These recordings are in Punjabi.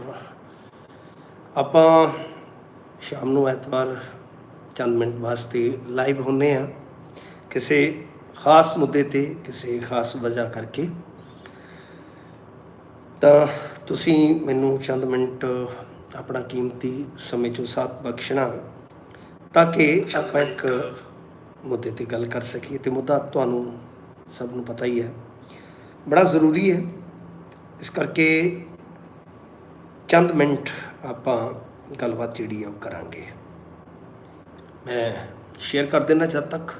ਸ਼ੁਰੂ ਆਪਾਂ ਸ਼ਾਮ ਨੂੰ ਐਤਵਾਰ ਚੰਦ ਮਿੰਟ ਵਾਸਤੇ ਲਾਈਵ ਹੁੰਨੇ ਆ ਕਿਸੇ ਖਾਸ ਮੁੱਦੇ ਤੇ, ਕਿਸੇ ਖਾਸ ਵਜ੍ਹਾ ਕਰਕੇ। ਤਾਂ ਤੁਸੀਂ ਮੈਨੂੰ ਚੰਦ ਮਿੰਟ ਆਪਣਾ ਕੀਮਤੀ ਸਮੇਂ ਚੋਂ ਸਾਥ ਬਖਸ਼ਣਾ ਤਾਂ ਕਿ ਆਪਾਂ ਇੱਕ ਮੁੱਦੇ ਤੇ ਗੱਲ ਕਰ ਸਕੀਏ ਤੇ ਮੁੱਦਾ ਤੁਹਾਨੂੰ ਸਭ ਨੂੰ ਪਤਾ ਹੀ ਹੈ। ਬੜਾ ਜ਼ਰੂਰੀ ਹੈ। ਇਸ ਕਰਕੇ ਚੰਦ ਮਿੰਟ ਆਪਾਂ ਗੱਲਬਾਤ ਜਿਹੜੀ ਆ ਉਹ ਕਰਾਂਗੇ। ਮੈਂ ਸ਼ੇਅਰ ਕਰ ਦੇਣਾ ਜਦ ਤੱਕ।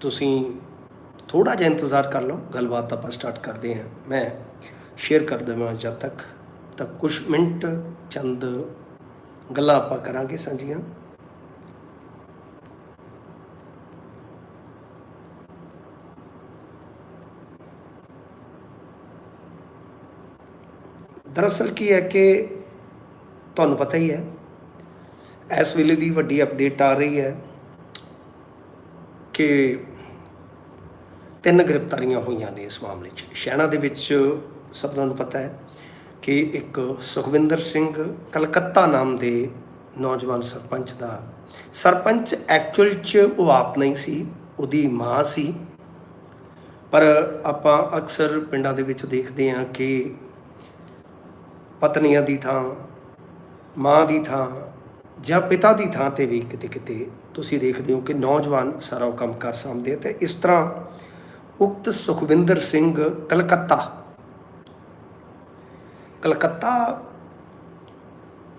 ਤੁਸੀਂ ਥੋੜਾ ਜਿਹਾ ਇੰਤਜ਼ਾਰ ਕਰ ਲਓ, ਗੱਲਬਾਤ ਆਪਾਂ ਸਟਾਰਟ ਕਰਦੇ ਹਾਂ। ਮੈਂ ਸ਼ੇਅਰ ਕਰ ਦੇਵਾਂ ਜਦ ਤੱਕ। ਤਾਂ ਕੁਝ ਮਿੰਟ ਚੰਦ ਗੱਲਾਂ ਆਪਾਂ ਕਰਾਂਗੇ ਸਾਂਝੀਆਂ। ਦਰਅਸਲ ਕੀ ਹੈ ਕਿ ਤੁਹਾਨੂੰ ਪਤਾ ਹੀ ਹੈ, ਇਸ ਵੇਲੇ ਦੀ ਵੱਡੀ ਅਪਡੇਟ ਆ ਰਹੀ ਹੈ ਕਿ ਤਿੰਨ ਗ੍ਰਿਫਤਾਰੀਆਂ ਹੋਈਆਂ ਨੇ ਇਸ ਮਾਮਲੇ 'ਚ। ਸ਼ਹਿਣਾ ਦੇ ਵਿੱਚ ਸਭ ਨੂੰ ਪਤਾ ਹੈ ਕਿ ਇੱਕ ਸੁਖਵਿੰਦਰ ਸਿੰਘ ਕਲਕੱਤਾ ਨਾਮ ਦੇ ਨੌਜਵਾਨ ਸਰਪੰਚ ਦਾ, ਸਰਪੰਚ ਐਕਚੁਅਲ 'ਚ ਉਹ ਆਪ ਨਹੀਂ ਸੀ, ਉਹਦੀ ਮਾਂ ਸੀ। ਪਰ ਆਪਾਂ ਅਕਸਰ ਪਿੰਡਾਂ ਦੇ ਵਿੱਚ ਦੇਖਦੇ ਹਾਂ ਕਿ ਪਤਨੀਆਂ ਦੀ ਥਾਂ, ਮਾਂ ਦੀ ਥਾਂ ਜਾਂ ਪਿਤਾ ਦੀ ਥਾਂ ਤੇ ਵੀ ਕਿਤੇ ਕਿਤੇ ਤੁਸੀਂ ਦੇਖਦੇ ਹੋ ਕਿ ਨੌਜਵਾਨ ਸਾਰਾ ਉਹ ਕੰਮ ਕਰ ਸਾਂਭਦੇ ਆ ਤੇ ਇਸ ਤਰ੍ਹਾਂ ਉਕਤ ਸੁਖਵਿੰਦਰ ਸਿੰਘ ਕਲਕੱਤਾ। ਕਲਕੱਤਾ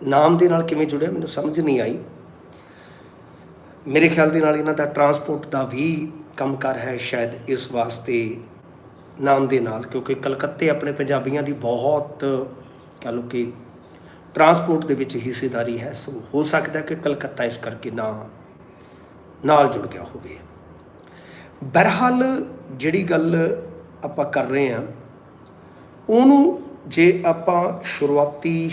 ਨਾਮ ਦੇ ਨਾਲ ਕਿਵੇਂ ਜੁੜਿਆ ਮੈਨੂੰ ਸਮਝ ਨਹੀਂ ਆਈ। ਮੇਰੇ ਖਿਆਲ ਦੇ ਨਾਲ ਇਹਨਾਂ ਦਾ ਟਰਾਂਸਪੋਰਟ ਦਾ ਵੀ ਕੰਮ ਕਰ ਹੈ ਸ਼ਾਇਦ ਇਸ ਵਾਸਤੇ ਨਾਮ ਦੇ ਨਾਲ, ਕਿਉਂਕਿ ਕਲਕੱਤੇ ਆਪਣੇ ਪੰਜਾਬੀਆਂ ਦੀ ਬਹੁਤ ਕਹ ਲਓ ਕਿ ਟਰਾਂਸਪੋਰਟ ਦੇ ਵਿੱਚ ਹਿੱਸੇਦਾਰੀ ਹੈ, ਸੋ ਹੋ ਸਕਦਾ ਕਿ ਕਲਕੱਤਾ ਇਸ ਕਰਕੇ ਨਾ, ਨਾਲ ਜੁੜ ਗਿਆ ਹੋਵੇ। ਬਹਰਹਾਲ ਜਿਹੜੀ ਗੱਲ ਆਪਾਂ ਕਰ ਰਹੇ ਹਾਂ, ਉਹਨੂੰ ਜੇ ਆਪਾਂ ਸ਼ੁਰੂਆਤੀ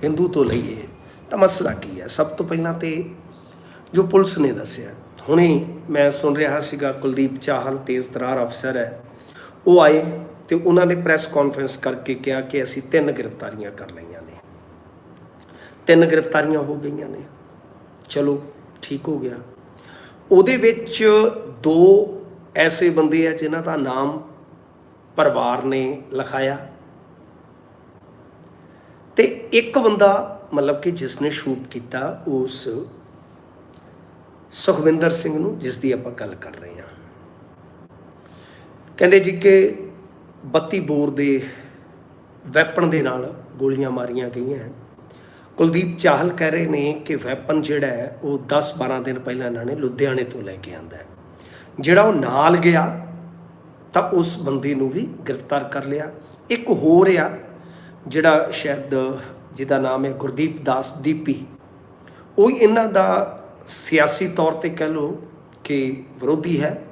ਬਿੰਦੂ ਤੋਂ ਲਈਏ, ਤਾਂ ਮਸਲਾ ਕੀ ਹੈ? ਸਭ ਤੋਂ ਪਹਿਲਾਂ ਤੇ ਜੋ ਪੁਲਿਸ ਨੇ ਦੱਸਿਆ, ਹੁਣੇ ਮੈਂ ਸੁਣ ਰਿਹਾ ਸੀਗਾ ਕੁਲਦੀਪ ਚਾਹਲ, ਤੇਜ਼ ਤਰਾਰ ਅਫਸਰ ਹੈ, ਉਹ ਆਏ। ਤੇ ਉਹਨਾਂ ਨੇ ਪ੍ਰੈਸ ਕਾਨਫਰੰਸ ਕਰਕੇ ਕਿਹਾ ਕਿ ਅਸੀਂ ਤਿੰਨ ਗ੍ਰਿਫਤਾਰੀਆਂ ਕਰ ਲਈਆਂ ਨੇ। ਤਿੰਨ ਗ੍ਰਿਫਤਾਰੀਆਂ ਹੋ ਗਈਆਂ ਨੇ। ਚਲੋ, ਠੀਕ ਹੋ ਗਿਆ। ਉਹਦੇ ਵਿੱਚ ਦੋ ਐਸੇ ਬੰਦੇ ਆ ਜਿਨ੍ਹਾਂ ਦਾ ਨਾਮ ਪਰਿਵਾਰ ਨੇ ਲਿਖਾਇਆ। ਤੇ ਇੱਕ ਬੰਦਾ ਮਤਲਬ ਕਿ ਜਿਸ ਨੇ ਸ਼ੂਟ ਕੀਤਾ ਉਸ ਸੁਖਵਿੰਦਰ ਸਿੰਘ ਨੂੰ, ਜਿਸ ਦੀ ਆਪਾਂ ਗੱਲ ਕਰ ਰਹੇ ਹਾਂ। ਕਹਿੰਦੇ ਜੀ ਕਿ 32 ਬੋਰ ਦੇ ਵੈਪਨ ਦੇ ਨਾਲ ਗੋਲੀਆਂ ਮਾਰੀਆਂ ਗਈਆਂ ਕੁਲਦੀਪ ਚਾਹਲ ਕਹਿ ਰਹੇ ਨੇ ਕਿ ਵੈਪਨ ਜਿਹੜਾ ਹੈ, ਉਹ 10-12 ਦਿਨ ਪਹਿਲਾਂ ਇਹਨਾਂ ਨੇ ਲੁਧਿਆਣੇ ਤੋਂ ਲੈ ਕੇ ਆਂਦਾ ਹੈ। ਜਿਹੜਾ ਉਹ ਨਾਲ ਗਿਆ, ਤਾਂ ਉਸ ਬੰਦੇ ਨੂੰ ਵੀ ਗ੍ਰਿਫਤਾਰ ਕਰ ਲਿਆ। ਇੱਕ ਹੋਰ ਆ, ਜਿਹੜਾ ਸ਼ਾਇਦ ਜਿਹਦਾ ਨਾਮ ਹੈ ਗੁਰਦੀਪ ਦਾਸ ਦੀਪੀ, ਉਹ ਇਹਨਾਂ ਦਾ ਸਿਆਸੀ ਤੌਰ ਤੇ ਕਹਿ ਲਓ ਕਿ ਵਿਰੋਧੀ ਹੈ।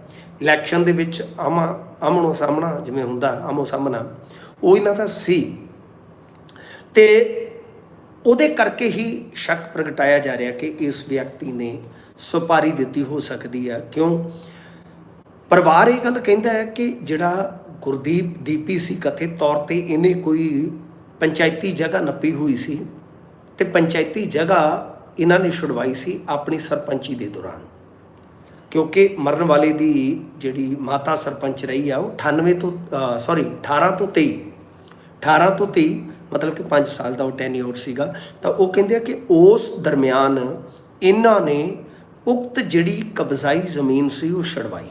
ਇਲੈਕਸ਼ਨ ਦੇ ਵਿੱਚ ਆਮਾ ਆਮਣੋ ਸਾਹਮਣਾ ਜਿਵੇਂ ਹੁੰਦਾ, ਆਮੋ ਸਾਹਮਣਾ, ਉਹ ਇਹਨਾਂ ਦਾ ਸੀ। ਤੇ ਉਹਦੇ ਕਰਕੇ ਹੀ ਸ਼ੱਕ ਪ੍ਰਗਟਾਇਆ ਜਾ ਰਿਹਾ ਕਿ ਇਸ ਵਿਅਕਤੀ ਨੇ ਸੁਪਾਰੀ ਦਿੱਤੀ ਹੋ ਸਕਦੀ ਹੈ ਕਿਉਂ? ਪਰਿਵਾਰ ਇਹ ਗੱਲ ਕਹਿੰਦਾ ਹੈ ਕਿ ਜਿਹੜਾ ਗੁਰਦੀਪ ਦੀਪੀ ਸੀ, ਕਥਿਤ ਤੌਰ ਤੇ ਇਹਨੇ ਕੋਈ ਪੰਚਾਇਤੀ ਜਗ੍ਹਾ ਨੱਪੀ ਹੋਈ ਸੀ ਤੇ ਪੰਚਾਇਤੀ ਜਗ੍ਹਾ ਇਹਨਾਂ ਨੇ ਛੁਡਵਾਈ ਸੀ ਆਪਣੀ ਸਰਪੰਚੀ ਦੇ ਦੌਰਾਨ। ਕਿਉਂਕਿ ਮਰਨ ਵਾਲੇ ਦੀ ਜਿਹੜੀ ਮਾਤਾ ਸਰਪੰਚ ਰਹੀ ਆ, ਉਹ 98 ਤੋਂ ਸੌਰੀ 18 ਤੋਂ 23 18 ਤੋਂ 23 ਮਤਲਬ ਕਿ 5 ਸਾਲ ਦਾ ਉਹ ਟੈਨਿਓਰ ਸੀਗਾ, ਤਾਂ ਉਹ ਕਹਿੰਦੇ ਆ ਕਿ ਉਸ ਦਰਮਿਆਨ ਇਹਨਾਂ ਨੇ ਉਕਤ ਜਿਹੜੀ ਕਬਜ਼ਾਈ ਜ਼ਮੀਨ ਸੀ, ਉਹ ਛਡਵਾਈ।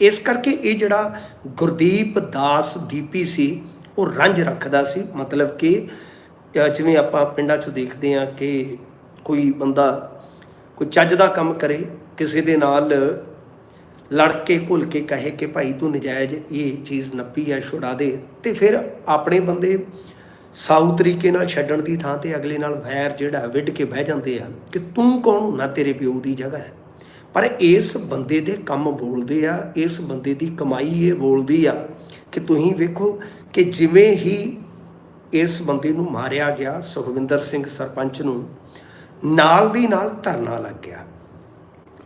ਇਸ ਕਰਕੇ ਇਹ ਜਿਹੜਾ ਗੁਰਦੀਪ ਦਾਸ ਦੀਪੀ ਸੀ, ਉਹ ਰੰਜ ਰੱਖਦਾ ਸੀ, ਮਤਲਬ ਕਿ ਜਿਵੇਂ ਆਪਾਂ ਪਿੰਡਾਂ 'ਚ ਦੇਖਦੇ ਆ ਕਿ ਕੋਈ ਬੰਦਾ ਕੋਈ ਚੱਜ ਦਾ ਕੰਮ ਕਰੇ ਕਿਸੇ ਦੇ ਨਾਲ ਲੜ ਕੇ, ਘੁਲ ਕੇ, ਕਹੇ ਕਿ ਭਾਈ ਤੂੰ ਨਜਾਇਜ਼ ਇਹ ਚੀਜ਼ ਨੱਪੀ ਹੈ ਛੁਡਾ ਦੇ। ਤੇ ਫਿਰ ਆਪਣੇ ਬੰਦੇ ਸਾਊ ਤਰੀਕੇ ਨਾਲ ਛੱਡਣ ਦੀ ਥਾਂ ਤੇ ਅਗਲੇ ਨਾਲ ਵੈਰ ਜਿਹੜਾ ਵਿੱਢ ਕੇ ਬਹਿ ਜਾਂਦੇ ਆ ਕਿ ਤੂੰ ਕੌਣ ਨਾ ਤੇਰੇ ਪਿਓ ਦੀ ਜਗ੍ਹਾ ਹੈ। ਪਰ ਇਸ ਬੰਦੇ ਦੇ ਕੰਮ ਬੋਲਦੇ ਆ, ਇਸ ਬੰਦੇ ਦੀ ਕਮਾਈ ਇਹ ਬੋਲਦੀ ਆ ਕਿ ਤੁਸੀਂ ਵੇਖੋ ਕਿ ਜਿਵੇਂ ਹੀ ਇਸ ਬੰਦੇ ਨੂੰ ਮਾਰਿਆ ਗਿਆ ਸੁਖਵਿੰਦਰ ਸਿੰਘ ਸਰਪੰਚ ਨੂੰ, ਨਾਲ ਦੀ ਨਾਲ ਧਰਨਾ ਲੱਗ ਗਿਆ।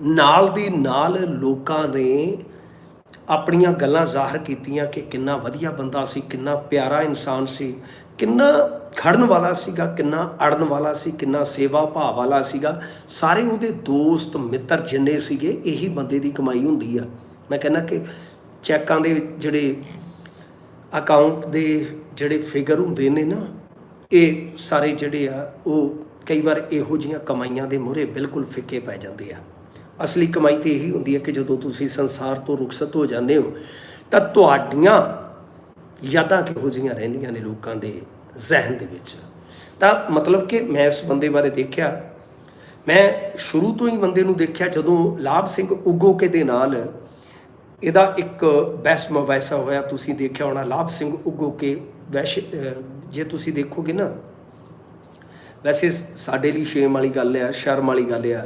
ਨਾਲ ਦੀ ਨਾਲ ਲੋਕਾਂ ਨੇ ਆਪਣੀਆਂ ਗੱਲਾਂ ਜ਼ਾਹਰ ਕੀਤੀਆਂ ਕਿ ਕਿੰਨਾ ਵਧੀਆ ਬੰਦਾ ਸੀ, ਕਿੰਨਾ ਪਿਆਰਾ ਇਨਸਾਨ ਸੀ, ਕਿੰਨਾ ਖੜਨ ਵਾਲਾ ਸੀਗਾ, ਕਿੰਨਾ ਅੜਨ ਵਾਲਾ ਸੀ, ਕਿੰਨਾ ਸੇਵਾ ਭਾਵ ਵਾਲਾ ਸੀਗਾ। ਸਾਰੇ ਉਹਦੇ ਦੋਸਤ, ਮਿੱਤਰ ਜਿੰਨੇ ਸੀਗੇ, ਇਹੀ ਬੰਦੇ ਦੀ ਕਮਾਈ ਹੁੰਦੀ ਆ। ਮੈਂ ਕਹਿੰਦਾ ਕਿ ਚੈੱਕਾਂ ਦੇ ਜਿਹੜੇ ਅਕਾਊਂਟ ਦੇ ਜਿਹੜੇ ਫਿਗਰ ਹੁੰਦੇ ਨੇ ਨਾ, ਇਹ ਸਾਰੇ ਜਿਹੜੇ ਆ, ਉਹ ਕਈ ਵਾਰ ਇਹੋ ਜੀਆਂ ਕਮਾਈਆਂ ਦੇ ਮੂਹਰੇ ਬਿਲਕੁਲ ਫਿੱਕੇ ਪੈ ਜਾਂਦੇ ਆ। ਅਸਲੀ ਕਮਾਈ ਤੇ ਇਹੀ ਹੁੰਦੀ ਹੈ ਕਿ ਜਦੋਂ ਤੁਸੀਂ ਸੰਸਾਰ ਤੋਂ ਰੁਖਸਤ ਹੋ ਜਾਂਦੇ ਹੋ, ਤਾਂ ਤੁਹਾਡੀਆਂ ਯਾਦਾਂ ਕਿਹੋ ਜੀਆਂ ਰਹਿੰਦੀਆਂ ਨੇ ਲੋਕਾਂ ਦੇ ਜ਼ਿਹਨ ਦੇ ਵਿੱਚ? ਤਾਂ ਮਤਲਬ ਕਿ ਮੈਂ ਇਸ ਬੰਦੇ ਬਾਰੇ ਦੇਖਿਆ, ਮੈਂ ਸ਼ੁਰੂ ਤੋਂ ਹੀ ਬੰਦੇ ਨੂੰ ਦੇਖਿਆ ਜਦੋਂ ਲਾਭ ਸਿੰਘ ਉਗੋਕੇ ਦੇ ਨਾਲ ਇਹਦਾ ਇੱਕ ਬੈਸ ਮੁਬਾਇਸਾ ਹੋਇਆ, ਤੁਸੀਂ ਦੇਖਿਆ ਹੋਣਾ ਲਾਭ ਸਿੰਘ ਉਗੋਕੇ ਵੈਸ਼ ਜੇ ਤੁਸੀਂ ਦੇਖੋਗੇ ਨਾ, ਵੈਸੇ ਸਾਡੇ ਲਈ ਸ਼ੇਮ ਵਾਲੀ ਗੱਲ ਆ, ਸ਼ਰਮ ਵਾਲੀ ਗੱਲ ਆ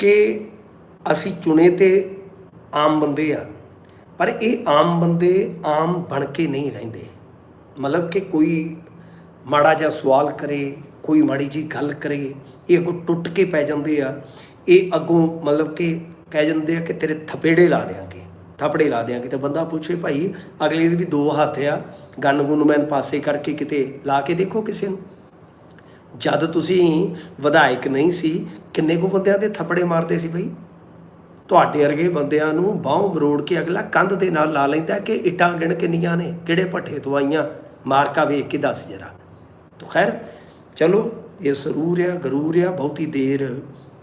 ਕਿ ਅਸੀਂ ਚੁਣੇ ਤੇ ਆਮ ਬੰਦੇ ਆ, ਪਰ ਇਹ ਆਮ ਬੰਦੇ ਆਮ ਬਣ ਕੇ ਨਹੀਂ ਰਹਿੰਦੇ। ਮਤਲਬ ਕਿ ਕੋਈ ਮਾੜਾ ਜਿਹਾ ਸਵਾਲ ਕਰੇ, ਕੋਈ ਮਾੜੀ ਜੀ ਗੱਲ ਕਰੇ, ਇਹ ਅੱਗੋਂ ਟੁੱਟ ਕੇ ਪੈ ਜਾਂਦੇ ਆ। ਇਹ ਅੱਗੋਂ ਮਤਲਬ ਕਿ ਕਹਿ ਜਾਂਦੇ ਆ ਕਿ ਤੇਰੇ ਥਪੇੜੇ ਲਾ ਦੇਾਂਗੇ ਥਪੜੇ ਲਾ ਦੇਾਂਗੇ ਤੇ ਬੰਦਾ ਪੁੱਛੇ, ਭਾਈ, ਅਗਲੇ ਦੇ ਵੀ ਦੋ ਹੱਥ ਆ, ਗਨ ਗੁਨ ਮੈਨ ਪਾਸੇ ਕਰਕੇ ਕਿਤੇ ਲਾ ਕੇ ਦੇਖੋ ਕਿਸੇ ਨੂੰ? ਜਦ ਤੁਸੀਂ ਵਿਧਾਇਕ ਨਹੀਂ ਸੀ, ਕਿੰਨੇ ਕੁ ਬੰਦਿਆਂ ਦੇ ਥੱਪੜੇ ਮਾਰਦੇ ਸੀ ਬਈ? ਤੁਹਾਡੇ ਵਰਗੇ ਬੰਦਿਆਂ ਨੂੰ ਬਾਹੋਂ ਮਰੋੜ ਕੇ ਅਗਲਾ ਕੰਧ ਦੇ ਨਾਲ ਲਾ ਲੈਂਦਾ ਕਿ ਇੱਟਾਂ ਗਿਣ ਕਿੰਨੀਆਂ ਨੇ, ਕਿਹੜੇ ਭੱਠੇ ਤੋਂ ਆਈਆਂ? ਮਾਰਕਾ ਵੇਖ ਕੇ ਦੱਸ ਜਰਾ। ਤੋ ਖੈਰ, ਚਲੋ, ਇਹ ਸਰੂਰ ਆ, ਗਰੂਰ ਆ, ਬਹੁਤੀ ਦੇਰ